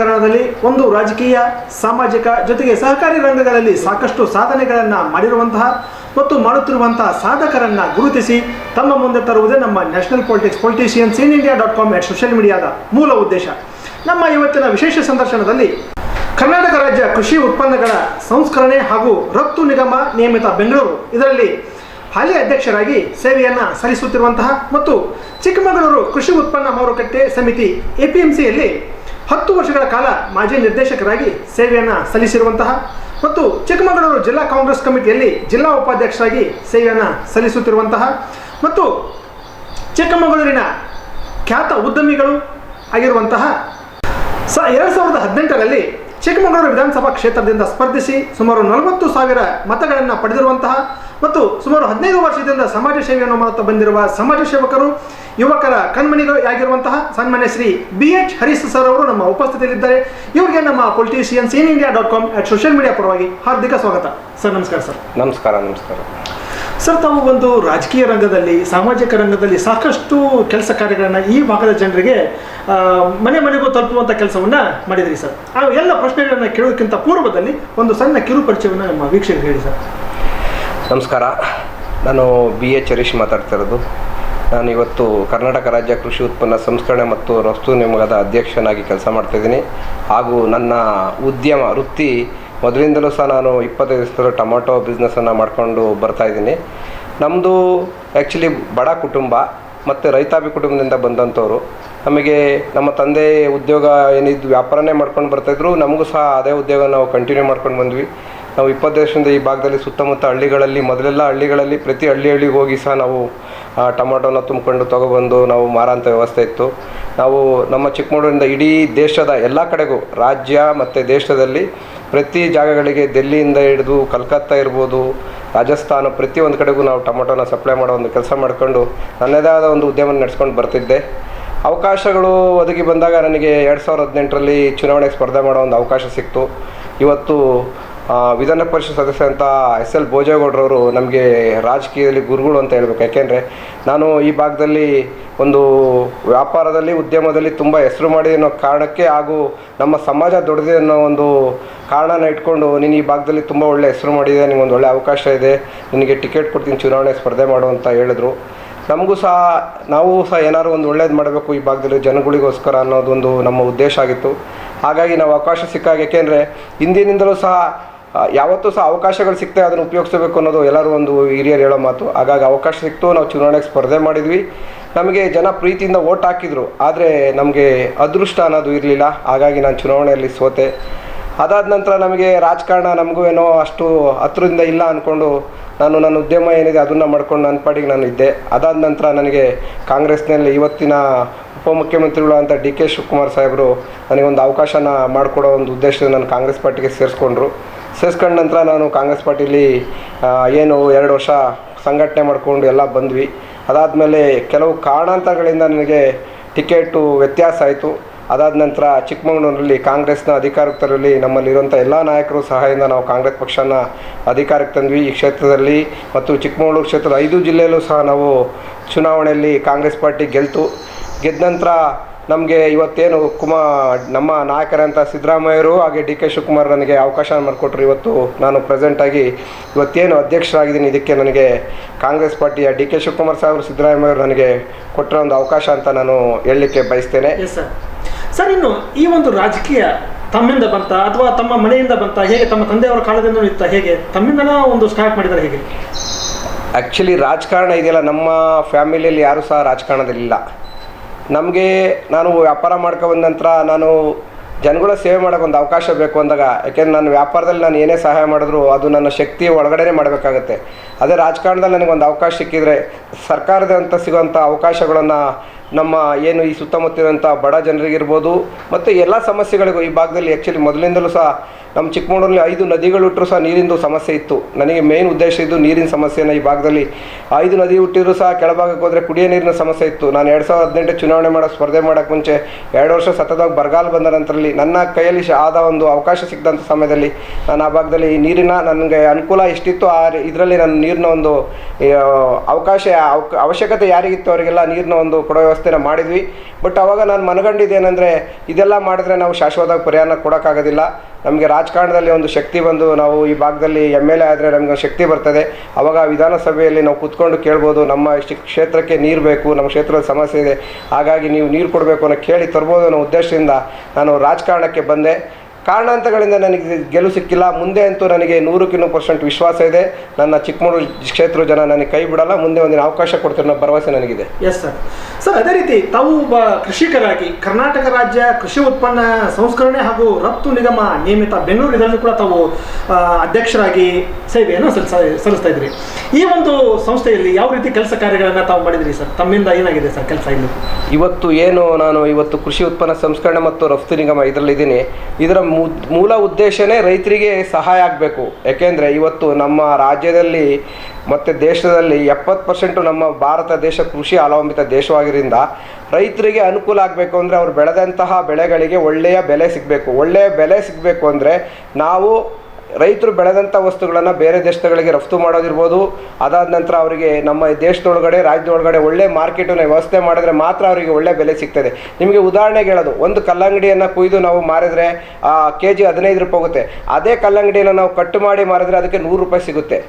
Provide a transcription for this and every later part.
ರಾಜಕಾರಣದಲ್ಲಿ ಒಂದು ರಾಜಕೀಯ, ಸಾಮಾಜಿಕ ಜೊತೆಗೆ ಸಹಕಾರಿ ರಂಗಗಳಲ್ಲಿ ಸಾಕಷ್ಟು ಸಾಧನೆಗಳನ್ನು ಮಾಡಿರುವಂತಹ ಮತ್ತು ಮಾಡುತ್ತಿರುವಂತಹ ಸಾಧಕರನ್ನು ಗುರುತಿಸಿ ತಮ್ಮ ಮುಂದೆ ತರುವುದೇ ನಮ್ಮ national politics politicians in India dot com at social ಮೀಡಿಯಾದ ಮೂಲ ಉದ್ದೇಶ. ನಮ್ಮ ಇವತ್ತಿನ ವಿಶೇಷ ಸಂದರ್ಶನದಲ್ಲಿ ಕರ್ನಾಟಕ ರಾಜ್ಯ ಕೃಷಿ ಉತ್ಪನ್ನಗಳ ಸಂಸ್ಕರಣೆ ಹಾಗೂ ರಫ್ತು ನಿಗಮ ನಿಯಮಿತ ಬೆಂಗಳೂರು. ಇದರಲ್ಲಿ ಹಾಲಿ ಅಧ್ಯಕ್ಷರಾಗಿ ಸೇವೆಯನ್ನು ಸಲ್ಲಿಸುತ್ತಿರುವಂತಹ ಮತ್ತು ಚಿಕ್ಕಮಗಳೂರು ಕೃಷಿ ಉತ್ಪನ್ನ ಮಾರುಕಟ್ಟೆ ಸಮಿತಿ ಎಪಿಎಂಸಿಯಲ್ಲಿ ಹತ್ತು ವರ್ಷಗಳ ಕಾಲ ಮಾಜಿ ನಿರ್ದೇಶಕರಾಗಿ ಸೇವೆಯನ್ನು ಸಲ್ಲಿಸಿರುವಂತಹ ಮತ್ತು ಚಿಕ್ಕಮಗಳೂರು ಜಿಲ್ಲಾ ಕಾಂಗ್ರೆಸ್ ಕಮಿಟಿಯಲ್ಲಿ ಜಿಲ್ಲಾ ಉಪಾಧ್ಯಕ್ಷರಾಗಿ ಸೇವೆಯನ್ನು ಸಲ್ಲಿಸುತ್ತಿರುವಂತಹ ಮತ್ತು ಚಿಕ್ಕಮಗಳೂರಿನ ಖ್ಯಾತ ಉದ್ಯಮಿಗಳು ಆಗಿರುವಂತಹ ಸ ಎರಡು ಸಾವಿರದ ಹದಿನೆಂಟರಲ್ಲಿ ಚಿಕ್ಕಮಗಳೂರು ವಿಧಾನಸಭಾ ಕ್ಷೇತ್ರದಿಂದ ಸ್ಪರ್ಧಿಸಿ ಸುಮಾರು ನಲವತ್ತು ಸಾವಿರ ಮತಗಳನ್ನು ಪಡೆದಿರುವಂತಹ ಮತ್ತು ಸುಮಾರು ಹದಿನೈದು ವರ್ಷದಿಂದ ಸಮಾಜ ಸೇವೆಯನ್ನು ಮಾಡುತ್ತಾ ಬಂದಿರುವ ಸಮಾಜ ಸೇವಕರು ಯುವಕರ ಕಣ್ಮಣಿಗಳು ಆಗಿರುವಂತಹ ಸನ್ಮಾನ್ಯ Shri B H Harish sir ಅವರು ನಮ್ಮ ಉಪಸ್ಥಿತಿಯಲ್ಲಿದ್ದಾರೆ. ಇವರಿಗೆ ನಮ್ಮ politician seen India dot com at social media ಪರವಾಗಿ ಹಾರ್ದಿಕ ಸ್ವಾಗತ. ಸರ್ ನಮಸ್ಕಾರ ಸರ್. ನಮಸ್ಕಾರ ನಮಸ್ಕಾರ. ಸರ್ ತಾವು ಒಂದು ರಾಜಕೀಯ ರಂಗದಲ್ಲಿ ಸಾಮಾಜಿಕ ರಂಗದಲ್ಲಿ ಸಾಕಷ್ಟು ಕೆಲಸ ಕಾರ್ಯಗಳನ್ನು ಈ ಭಾಗದ ಜನರಿಗೆ ಮನೆ ಮನೆಗೂ ತಲುಪುವಂಥ ಕೆಲಸವನ್ನು ಮಾಡಿದ್ರಿ ಸರ್. ಆ ಎಲ್ಲ ಪ್ರಶ್ನೆಗಳನ್ನು ಕೇಳೋದಕ್ಕಿಂತ ಪೂರ್ವದಲ್ಲಿ ಒಂದು ಸಣ್ಣ ಕಿರು ಪರಿಚಯವನ್ನು ನಮ್ಮ ವೀಕ್ಷಕರಿಗೆ ಹೇಳಿ ಸರ್. ನಮಸ್ಕಾರ. ನಾನು ಬಿ ಎಚ್ ಹರೀಶ್ ಮಾತಾಡ್ತಿರೋದು. ನಾನು ಇವತ್ತು ಕರ್ನಾಟಕ ರಾಜ್ಯ ಕೃಷಿ ಉತ್ಪನ್ನ ಸಂಸ್ಕರಣೆ ಮತ್ತು ರಫ್ತು ನಿಮಗದ ಅಧ್ಯಕ್ಷನಾಗಿ ಕೆಲಸ ಮಾಡ್ತಾಯಿದ್ದೀನಿ ಹಾಗೂ ನನ್ನ ಉದ್ಯಮ ವೃತ್ತಿ, ಮೊದಲಿಂದಲೂ ಸಹ ನಾನು ಇಪ್ಪತ್ತೈದು ವರ್ಷದ ಟೊಮೊಟೊ ಬಿಸ್ನೆಸ್ಸನ್ನು ಮಾಡಿಕೊಂಡು ಬರ್ತಾಯಿದ್ದೀನಿ ನಮ್ಮದು ಆ್ಯಕ್ಚುಲಿ ಬಡ ಕುಟುಂಬ ಮತ್ತು ರೈತಾಪಿ ಕುಟುಂಬದಿಂದ ಬಂದಂಥವ್ರು. ನಮಗೆ ನಮ್ಮ ತಂದೆ ಉದ್ಯೋಗ ಏನಿದ್ದು ವ್ಯಾಪಾರನೇ ಮಾಡ್ಕೊಂಡು ಬರ್ತಾಯಿದ್ರು ನಮಗೂ ಸಹ ಅದೇ ಉದ್ಯೋಗ ನಾವು ಕಂಟಿನ್ಯೂ ಮಾಡ್ಕೊಂಡು ಬಂದ್ವಿ. ನಾವು ಇಪ್ಪತ್ತು ವರ್ಷದಿಂದ ಈ ಭಾಗದಲ್ಲಿ ಸುತ್ತಮುತ್ತ ಹಳ್ಳಿಗಳಲ್ಲಿ, ಮೊದಲೆಲ್ಲ ಹಳ್ಳಿಗಳಲ್ಲಿ ಪ್ರತಿ ಹಳ್ಳಿ ಹಳ್ಳಿಗೆ ಹೋಗಿ ಸಹ ನಾವು ಟೊಮಾಟೋನ ತುಂಬಿಕೊಂಡು ತಗೊಬಂದು ನಾವು ಮಾರೋಂಥ ವ್ಯವಸ್ಥೆ ಇತ್ತು. ನಾವು ನಮ್ಮ ಚಿಕ್ಕಮಗಳೂರಿಂದ ಇಡೀ ದೇಶದ ಎಲ್ಲ ಕಡೆಗೂ, ರಾಜ್ಯ ಮತ್ತು ದೇಶದಲ್ಲಿ ಪ್ರತಿ ಜಾಗಗಳಿಗೆ ದೆಲ್ಲಿಯಿಂದ ಹಿಡಿದು ಕಲ್ಕತ್ತಾ ಇರ್ಬೋದು, ರಾಜಸ್ಥಾನ ಪ್ರತಿಯೊಂದು ಕಡೆಗೂ ನಾವು ಟೊಮೊಟೊನ ಸಪ್ಲೈ ಮಾಡೋ ಒಂದು ಕೆಲಸ ಮಾಡಿಕೊಂಡು ನನ್ನದೇ ಆದ ಒಂದು ಉದ್ಯಮ ನಡೆಸ್ಕೊಂಡು ಬರ್ತಿದ್ದೆ. ಅವಕಾಶಗಳು ಒದಗಿ ಬಂದಾಗ ನನಗೆ ಎರಡು ಸಾವಿರದ ಹದಿನೆಂಟರಲ್ಲಿ ಚುನಾವಣೆಗೆ ಸ್ಪರ್ಧೆ ಮಾಡೋ ಒಂದು ಅವಕಾಶ ಸಿಕ್ತು. ಇವತ್ತು ವಿಧಾನ ಪರಿಷತ್ ಸದಸ್ಯ ಅಂತ ಎಸ್ ಎಲ್ ಭೋಜೇಗೌಡರವರು ನಮಗೆ ರಾಜಕೀಯದಲ್ಲಿ ಗುರುಗಳು ಅಂತ ಹೇಳಬೇಕು. ಯಾಕೆಂದರೆ ನಾನು ಈ ಭಾಗದಲ್ಲಿ ಒಂದು ವ್ಯಾಪಾರದಲ್ಲಿ, ಉದ್ಯಮದಲ್ಲಿ ತುಂಬ ಹೆಸರು ಮಾಡಿದೆ ಅನ್ನೋ ಕಾರಣಕ್ಕೆ ಹಾಗೂ ನಮ್ಮ ಸಮಾಜ ದೊಡ್ಡದೆ ಅನ್ನೋ ಒಂದು ಕಾರಣನ ಇಟ್ಕೊಂಡು ನೀನು ಈ ಭಾಗದಲ್ಲಿ ತುಂಬ ಒಳ್ಳೆ ಹೆಸರು ಮಾಡಿದೆ ನಿಮಗೆ ಒಂದು ಒಳ್ಳೆ ಅವಕಾಶ ಇದೆ, ನಿನಗೆ ಟಿಕೆಟ್ ಕೊಡ್ತೀನಿ, ಚುನಾವಣೆ ಸ್ಪರ್ಧೆ ಮಾಡು ಅಂತ ಹೇಳಿದ್ರು. ನಮಗೂ ಸಹ, ನಾವು ಸಹ ಏನಾದ್ರು ಒಂದು ಒಳ್ಳೇದು ಮಾಡಬೇಕು ಈ ಭಾಗದಲ್ಲಿ ಜನಗಳಿಗೋಸ್ಕರ ಅನ್ನೋದೊಂದು ನಮ್ಮ ಉದ್ದೇಶ ಆಗಿತ್ತು. ಹಾಗಾಗಿ ನಾವು ಅವಕಾಶ ಸಿಕ್ಕಾಗ ಏಕೆಂದರೆ ಹಿಂದಿನಿಂದಲೂ ಸಹ ಯಾವತ್ತೂ ಸಹ ಅವಕಾಶಗಳು ಸಿಗ್ತವೆ ಅದನ್ನು ಉಪಯೋಗಿಸಬೇಕು ಅನ್ನೋದು ಎಲ್ಲರೂ ಒಂದು ಹಿರಿಯರು ಹೇಳೋ ಮಾತು. ಹಾಗಾಗಿ ಅವಕಾಶ ಸಿಕ್ತು, ನಾವು ಚುನಾವಣೆಗೆ ಸ್ಪರ್ಧೆ ಮಾಡಿದ್ವಿ. ನಮಗೆ ಜನ ಪ್ರೀತಿಯಿಂದ ಓಟ್ ಹಾಕಿದ್ರು, ಆದರೆ ನಮಗೆ ಅದೃಷ್ಟ ಅನ್ನೋದು ಇರಲಿಲ್ಲ. ಹಾಗಾಗಿ ನಾನು ಚುನಾವಣೆಯಲ್ಲಿ ಸೋತೆ. ಅದಾದ ನಂತರ ನಮಗೆ ರಾಜಕಾರಣ ನಮಗೂ ಏನೋ ಅಷ್ಟು ಹತ್ರದಿಂದ ಇಲ್ಲ ಅಂದ್ಕೊಂಡು ನಾನು ನನ್ನ ಉದ್ಯಮ ಏನಿದೆ ಅದನ್ನು ಮಾಡ್ಕೊಂಡು ನನ್ನ ಪಾಡಿಗೆ ನಾನು ಇದ್ದೆ. ಅದಾದ ನಂತರ ನನಗೆ ಕಾಂಗ್ರೆಸ್ನಲ್ಲಿ ಇವತ್ತಿನ ಉಪಮುಖ್ಯಮಂತ್ರಿಗಳು ಅಂತ ಡಿ ಕೆ ಶಿವಕುಮಾರ್ ಸಾಹೇಬರು ನನಗೊಂದು ಅವಕಾಶನ ಮಾಡಿಕೊಡೋ ಒಂದು ಉದ್ದೇಶದಿಂದ ನಾನು ಕಾಂಗ್ರೆಸ್ ಪಾರ್ಟಿಗೆ ಸೇರಿಸ್ಕೊಂಡ್ರು. ಸೇರಿಸ್ಕೊಂಡ ನಂತರ ನಾನು ಕಾಂಗ್ರೆಸ್ ಪಾರ್ಟಿಲಿ ಏನು ಎರಡು ವರ್ಷ ಸಂಘಟನೆ ಮಾಡಿಕೊಂಡು ಎಲ್ಲ ಬಂದ್ವಿ. ಅದಾದಮೇಲೆ ಕೆಲವು ಕಾರಣಾಂತರಗಳಿಂದ ನನಗೆ ಟಿಕೆಟು ವ್ಯತ್ಯಾಸ ಆಯಿತು. ಅದಾದ ನಂತರ ಚಿಕ್ಕಮಗಳೂರಲ್ಲಿ ಕಾಂಗ್ರೆಸ್ನ ಅಧಿಕಾರಕ್ಕೆ ನಮ್ಮಲ್ಲಿರುವಂಥ ಎಲ್ಲ ನಾಯಕರು ಸಹಾಯದಿಂದ ನಾವು ಕಾಂಗ್ರೆಸ್ ಪಕ್ಷನ ಅಧಿಕಾರಕ್ಕೆ ತಂದ್ವಿ. ಈ ಕ್ಷೇತ್ರದಲ್ಲಿ ಮತ್ತು ಚಿಕ್ಕಮಗಳೂರು ಕ್ಷೇತ್ರದ ಐದು ಜಿಲ್ಲೆಯಲ್ಲೂ ಸಹ ನಾವು ಚುನಾವಣೆಯಲ್ಲಿ ಕಾಂಗ್ರೆಸ್ ಪಾರ್ಟಿ ಗೆಲ್ತು. ಗೆದ್ದ ನಂತರ ನಮಗೆ ಇವತ್ತೇನು ಕುಮಾ ನಮ್ಮ ನಾಯಕರಂತ ಸಿದ್ದರಾಮಯ್ಯರು ಹಾಗೆ ಡಿ ಕೆ ಶಿವಕುಮಾರ್ ನನಗೆ ಅವಕಾಶ ಮಾಡಿಕೊಟ್ರು ಇವತ್ತು ನಾನು ಪ್ರೆಸೆಂಟಾಗಿ ಇವತ್ತೇನು ಅಧ್ಯಕ್ಷರಾಗಿದ್ದೀನಿ ಇದಕ್ಕೆ ನನಗೆ ಕಾಂಗ್ರೆಸ್ ಪಾರ್ಟಿಯ ಡಿ ಕೆ ಶಿವಕುಮಾರ್ ಸಾಹೇಬರು ಸಿದ್ದರಾಮಯ್ಯವರು ನನಗೆ ಕೊಟ್ಟಿರೋ ಒಂದು ಅವಕಾಶ ಅಂತ ನಾನು ಹೇಳಲಿಕ್ಕೆ ಬಯಸ್ತೇನೆ. ಸರ್ ಇನ್ನು ಈ ಒಂದು ರಾಜಕೀಯ ತಮ್ಮಿಂದ ಬಂತ ಅಥವಾ ತಮ್ಮ ಮನೆಯಿಂದ ಬಂತ ಹೇಗೆ ತಮ್ಮ ತಂದೆಯವರ ಕಾಲದಿಂದ ಇತ್ತ ಹೇಗೆ ತಮ್ಮಿಂದನ ಒಂದು ಸ್ಟಾರ್ಟ್ ಮಾಡಿದ್ದಾರೆ ಹೇಗೆ? ಆ್ಯಕ್ಚುಲಿ ರಾಜಕಾರಣ ಇದೆಯಲ್ಲ ನಮ್ಮ ಫ್ಯಾಮಿಲಿಯಲ್ಲಿ ಯಾರೂ ಸಹ ರಾಜಕಾರಣದಲ್ಲಿಲ್ಲ. ನಮಗೆ ನಾನು ವ್ಯಾಪಾರ ಮಾಡ್ಕೊಬಂದ ನಂತರ ನಾನು ಜನಗಳ ಸೇವೆ ಮಾಡೋಕೆ ಒಂದು ಅವಕಾಶ ಬೇಕು ಅಂದಾಗ, ಯಾಕೆಂದ್ರೆ ನಾನು ವ್ಯಾಪಾರದಲ್ಲಿ ನಾನು ಏನೇ ಸಹಾಯ ಮಾಡಿದ್ರು ಅದು ನನ್ನ ಶಕ್ತಿ ಒಳಗಡೆನೇ ಮಾಡಬೇಕಾಗತ್ತೆ. ಅದೇ ರಾಜಕಾರಣದಲ್ಲಿ ಒಂದು ಅವಕಾಶ ಸಿಕ್ಕಿದರೆ, ಸರ್ಕಾರದಂತ ಸಿಗುವಂಥ ಅವಕಾಶಗಳನ್ನು ನಮ್ಮ ಏನು ಈ ಸುತ್ತಮುತ್ತ ಇರುವಂಥ ಬಡ ಜನರಿಗಿರ್ಬೋದು, ಮತ್ತು ಎಲ್ಲ ಸಮಸ್ಯೆಗಳಿಗೂ ಈ ಭಾಗದಲ್ಲಿ ಆ್ಯಕ್ಚುಲಿ ಮೊದಲಿಂದಲೂ ಸಹ ನಮ್ಮ ಚಿಕ್ಕಮಗಳೂರಲ್ಲಿ ಐದು ನದಿಗಳು ಹುಟ್ಟರು ಸಹ ನೀರಿಂದು ಸಮಸ್ಯೆ ಇತ್ತು. ನನಗೆ ಮೇನ್ ಉದ್ದೇಶ ಇದ್ದು ನೀರಿನ ಸಮಸ್ಯೆನ ಈ ಭಾಗದಲ್ಲಿ. ಐದು ನದಿ ಹುಟ್ಟಿದ್ರು ಸಹ ಕೆಳಭಾಗಕ್ಕೆ ಹೋದರೆ ಕುಡಿಯೋ ನೀರಿನ ಸಮಸ್ಯೆ ಇತ್ತು. ನಾನು ಎರಡು ಸಾವಿರದ ಹದಿನೆಂಟು ಚುನಾವಣೆ ಮಾಡೋ ಸ್ಪರ್ಧೆ ಮಾಡೋಕ್ಕೆ ಮುಂಚೆ ಎರಡು ವರ್ಷ ಸತತವಾಗಿ ಬರಗಾಲ ಬಂದ ನಂತರಲ್ಲಿ ನನ್ನ ಕೈಯಲ್ಲಿ ಆದ ಒಂದು ಅವಕಾಶ ಸಿಕ್ಕಿದಂಥ ಸಮಯದಲ್ಲಿ ನಾನು ಆ ಭಾಗದಲ್ಲಿ ನೀರಿನ ನನಗೆ ಅನುಕೂಲ ಎಷ್ಟಿತ್ತು ಆ ಇದರಲ್ಲಿ ನನ್ನ ನೀರಿನ ಒಂದು ಅವಕಾಶ, ಅವಕ ಅವಶ್ಯಕತೆ ಯಾರಿಗಿತ್ತು ಅವರಿಗೆಲ್ಲ ನೀರಿನ ಒಂದು ಕೊಡೋ ವ್ಯವಸ್ಥೆನ ಮಾಡಿದ್ವಿ. ಬಟ್ ಅವಾಗ ನಾನು ಮನಗಂಡಿದ್ದೇನೆಂದರೆ ಇದೆಲ್ಲ ಮಾಡಿದ್ರೆ ನಾವು ಶಾಶ್ವತವಾಗಿ ಪರಿಹಾರ ಕೊಡೋಕ್ಕಾಗೋದಿಲ್ಲ. ನಮಗೆ ರಾಜಕಾರಣದಲ್ಲಿ ಒಂದು ಶಕ್ತಿ ಬಂದು ನಾವು ಈ ಭಾಗದಲ್ಲಿ ಎಂ ಎಲ್ ಎ ಆದರೆ ನಮಗೆ ಶಕ್ತಿ ಬರ್ತದೆ. ಅವಾಗ ವಿಧಾನಸಭೆಯಲ್ಲಿ ನಾವು ಕೂತ್ಕೊಂಡು ಕೇಳ್ಬೋದು, ನಮ್ಮ ಇಷ್ಟು ಕ್ಷೇತ್ರಕ್ಕೆ ನೀರು ಬೇಕು, ನಮ್ಮ ಕ್ಷೇತ್ರದ ಸಮಸ್ಯೆ ಇದೆ, ಹಾಗಾಗಿ ನೀವು ನೀರು ಕೊಡಬೇಕು ಅನ್ನೋ ಕೇಳಿ ತರ್ಬೋದು ಅನ್ನೋ ಉದ್ದೇಶದಿಂದ ನಾನು ರಾಜಕಾರಣಕ್ಕೆ ಬಂದೆ. ಕಾರಣಾಂತರಗಳಿಂದ ನನಗೆ ಗೆಲುವು ಸಿಕ್ಕಿಲ್ಲ. ಮುಂದೆ ಅಂತೂ ನನಗೆ ನೂರಕ್ಕೆ ನೂರು ಪರ್ಸೆಂಟ್ ವಿಶ್ವಾಸ ಇದೆ. ನನ್ನ ಚಿಕ್ಕಮಗಳೂರು ಕ್ಷೇತ್ರ ಜನ ನನಗೆ ಕೈ ಬಿಡಲ್ಲ. ಮುಂದೆ ಒಂದಿನ ಅವಕಾಶ ಕೊಡ್ತಾರೆ ಅನ್ನೋ ಭರವಸೆ ನನಗಿದೆ. ಎಸ್ ಸರ್ ಸರ್ ಅದೇ ರೀತಿ ತಾವು ಒಬ್ಬ ಕೃಷಿಕರಾಗಿ ಕರ್ನಾಟಕ ರಾಜ್ಯ ಕೃಷಿ ಉತ್ಪನ್ನ ಸಂಸ್ಕರಣೆ ಹಾಗೂ ರಫ್ತು ನಿಗಮ ನಿಯಮಿತ ಬೆಂಗಳೂರು ಇದರಲ್ಲಿ ಕೂಡ ತಾವು ಅಧ್ಯಕ್ಷರಾಗಿ ಸೇವೆಯನ್ನು ಸಲ್ಲಿಸ ಸಲ್ಲಿಸ್ತಾ ಇದ್ರಿ. ಈ ಒಂದು ಸಂಸ್ಥೆಯಲ್ಲಿ ಯಾವ ರೀತಿ ಕೆಲಸ ಕಾರ್ಯಗಳನ್ನು ತಾವು ಮಾಡಿದ್ರಿ ಸರ್ ತಮ್ಮಿಂದ ಏನಾಗಿದೆ ಸರ್ ಕೆಲಸ ಇಲ್ಲಿ ಇವತ್ತು ಏನು ನಾನು ಇವತ್ತು ಕೃಷಿ ಉತ್ಪನ್ನ ಸಂಸ್ಕರಣೆ ಮತ್ತು ರಫ್ತು ನಿಗಮ ಇದರಲ್ಲಿದ್ದೀನಿ. ಇದರ ಮೂಲ ಉದ್ದೇಶನೇ ರೈತರಿಗೆ ಸಹಾಯ ಆಗಬೇಕು. ಯಾಕೆಂದರೆ ಇವತ್ತು ನಮ್ಮ ರಾಜ್ಯದಲ್ಲಿ ಮತ್ತು ದೇಶದಲ್ಲಿ ಎಪ್ಪತ್ತು ಪರ್ಸೆಂಟು ನಮ್ಮ ಭಾರತ ದೇಶ ಕೃಷಿ ಅವಲಂಬಿತ ದೇಶವಾಗಿದ್ದರಿಂದ ರೈತರಿಗೆ ಅನುಕೂಲ ಆಗಬೇಕು ಅಂದರೆ ಅವ್ರು ಬೆಳೆದಂತಹ ಬೆಳೆಗಳಿಗೆ ಒಳ್ಳೆಯ ಬೆಲೆ ಸಿಗಬೇಕು. ಒಳ್ಳೆಯ ಬೆಲೆ ಸಿಗಬೇಕು ಅಂದರೆ ನಾವು ರೈತರು ಬೆಳೆದಂಥ ವಸ್ತುಗಳನ್ನು ಬೇರೆ ದೇಶಗಳಿಗೆ ರಫ್ತು ಮಾಡೋದಿರ್ಬೋದು. ಅದಾದ ನಂತರ ಅವರಿಗೆ ನಮ್ಮ ದೇಶದೊಳಗಡೆ, ರಾಜ್ಯದೊಳಗಡೆ ಒಳ್ಳೆ ಮಾರ್ಕೆಟನ್ನು ವ್ಯವಸ್ಥೆ ಮಾಡಿದ್ರೆ ಮಾತ್ರ ಅವರಿಗೆ ಒಳ್ಳೆ ಬೆಲೆ ಸಿಗ್ತದೆ. ನಿಮಗೆ ಉದಾಹರಣೆಗೆ ಹೇಳೋದು, ಒಂದು ಕಲ್ಲಂಗಡಿಯನ್ನು ಕುಯ್ದು ನಾವು ಮಾರಿದ್ರೆ ಕೆ ಜಿ ಹದಿನೈದು ರೂಪಾಯಿ ಹೋಗುತ್ತೆ. ಅದೇ ಕಲ್ಲಂಗಡಿಯನ್ನು ನಾವು ಕಟ್ಟು ಮಾಡಿ ಮಾರಿದ್ರೆ ಅದಕ್ಕೆ ನೂರು ರೂಪಾಯಿ ಸಿಗುತ್ತೆ.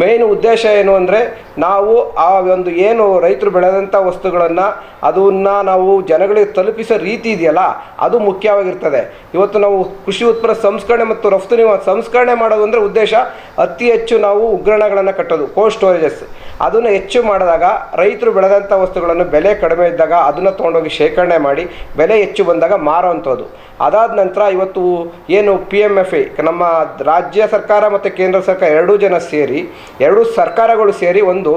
ಮೇನ್ ಉದ್ದೇಶ ಏನು ಅಂದರೆ ನಾವು ಆ ಒಂದು ಏನು ರೈತರು ಬೆಳೆದಂಥ ವಸ್ತುಗಳನ್ನು, ಅದನ್ನು ನಾವು ಜನಗಳಿಗೆ ತಲುಪಿಸೋ ರೀತಿ ಇದೆಯಲ್ಲ, ಅದು ಮುಖ್ಯವಾಗಿರ್ತದೆ. ಇವತ್ತು ನಾವು ಕೃಷಿ ಉತ್ಪನ್ನ ಸಂಸ್ಕರಣೆ ಮತ್ತು ರಫ್ತು ನೀವು ಸಂಸ್ಕರಣೆ ಮಾಡೋದು ಅಂದರೆ ಉದ್ದೇಶ ಅತಿ ಹೆಚ್ಚು ನಾವು ಉಗ್ರಣಗಳನ್ನು ಕಟ್ಟೋದು ಕೋಲ್ಡ್ ಸ್ಟೋರೇಜಸ್ ಅದನ್ನು ಹೆಚ್ಚು ಮಾಡಿದಾಗ ರೈತರು ಬೆಳೆದಂಥ ವಸ್ತುಗಳನ್ನು ಬೆಲೆ ಕಡಿಮೆ ಇದ್ದಾಗ ಅದನ್ನು ತೊಗೊಂಡೋಗಿ ಶೇಖರಣೆ ಮಾಡಿ ಬೆಲೆ ಹೆಚ್ಚು ಬಂದಾಗ ಮಾರೋವಂಥದ್ದು ಅದಾದ ನಂತರ ಇವತ್ತು ಏನು ಪಿ ಎಂ ಎಫ್ ಐ ನಮ್ಮ ರಾಜ್ಯ ಸರ್ಕಾರ ಮತ್ತು ಕೇಂದ್ರ ಸರ್ಕಾರ ಎರಡೂ ಜನ ಸೇರಿ, ಎರಡೂ ಸರ್ಕಾರಗಳು ಸೇರಿ ಒಂದು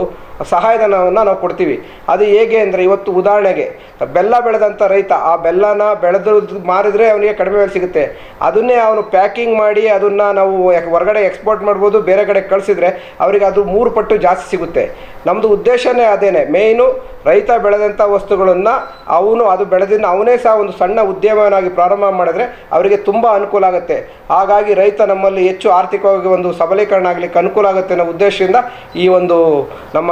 ಸಹಾಯಧನವನ್ನು ನಾವು ಕೊಡ್ತೀವಿ. ಅದು ಹೇಗೆ ಅಂದರೆ ಇವತ್ತು ಉದಾಹರಣೆಗೆ, ಬೆಲ್ಲ ಬೆಳೆದಂಥ ರೈತ, ಆ ಬೆಲ್ಲನ ಬೆಳೆದು ಮಾರಿದರೆ ಅವನಿಗೆ ಕಡಿಮೆ ಬೆಲೆ ಸಿಗುತ್ತೆ. ಅದನ್ನೇ ಅವನು ಪ್ಯಾಕಿಂಗ್ ಮಾಡಿ ಅದನ್ನು ನಾವು ಹೊರಗಡೆ ಎಕ್ಸ್ಪೋರ್ಟ್ ಮಾಡ್ಬೋದು, ಬೇರೆ ಕಡೆ ಕಳಿಸಿದ್ರೆ ಅವರಿಗೆ ಅದು ಮೂರು ಪಟ್ಟು ಜಾಸ್ತಿ ಸಿಗುತ್ತೆ. ನಮ್ಮದು ಉದ್ದೇಶನೇ ಅದೇನೆ. ಮೇಯ್ನು ರೈತ ಬೆಳೆದಂಥ ವಸ್ತುಗಳನ್ನು ಅವನು ಅದು ಬೆಳೆದಿಂದ ಅವನೇ ಸಹ ಒಂದು ಸಣ್ಣ ಉದ್ಯಮವನ್ನಾಗಿ ಪ್ರಾರಂಭ ಮಾಡಿದ್ರೆ ಅವರಿಗೆ ತುಂಬ ಅನುಕೂಲ ಆಗುತ್ತೆ. ಹಾಗಾಗಿ ರೈತ ನಮ್ಮಲ್ಲಿ ಹೆಚ್ಚು ಆರ್ಥಿಕವಾಗಿ ಒಂದು ಸಬಲೀಕರಣ ಆಗಲಿಕ್ಕೆ ಅನುಕೂಲ ಆಗುತ್ತೆ ಅನ್ನೋ ಉದ್ದೇಶದಿಂದ ಈ ಒಂದು ನಮ್ಮ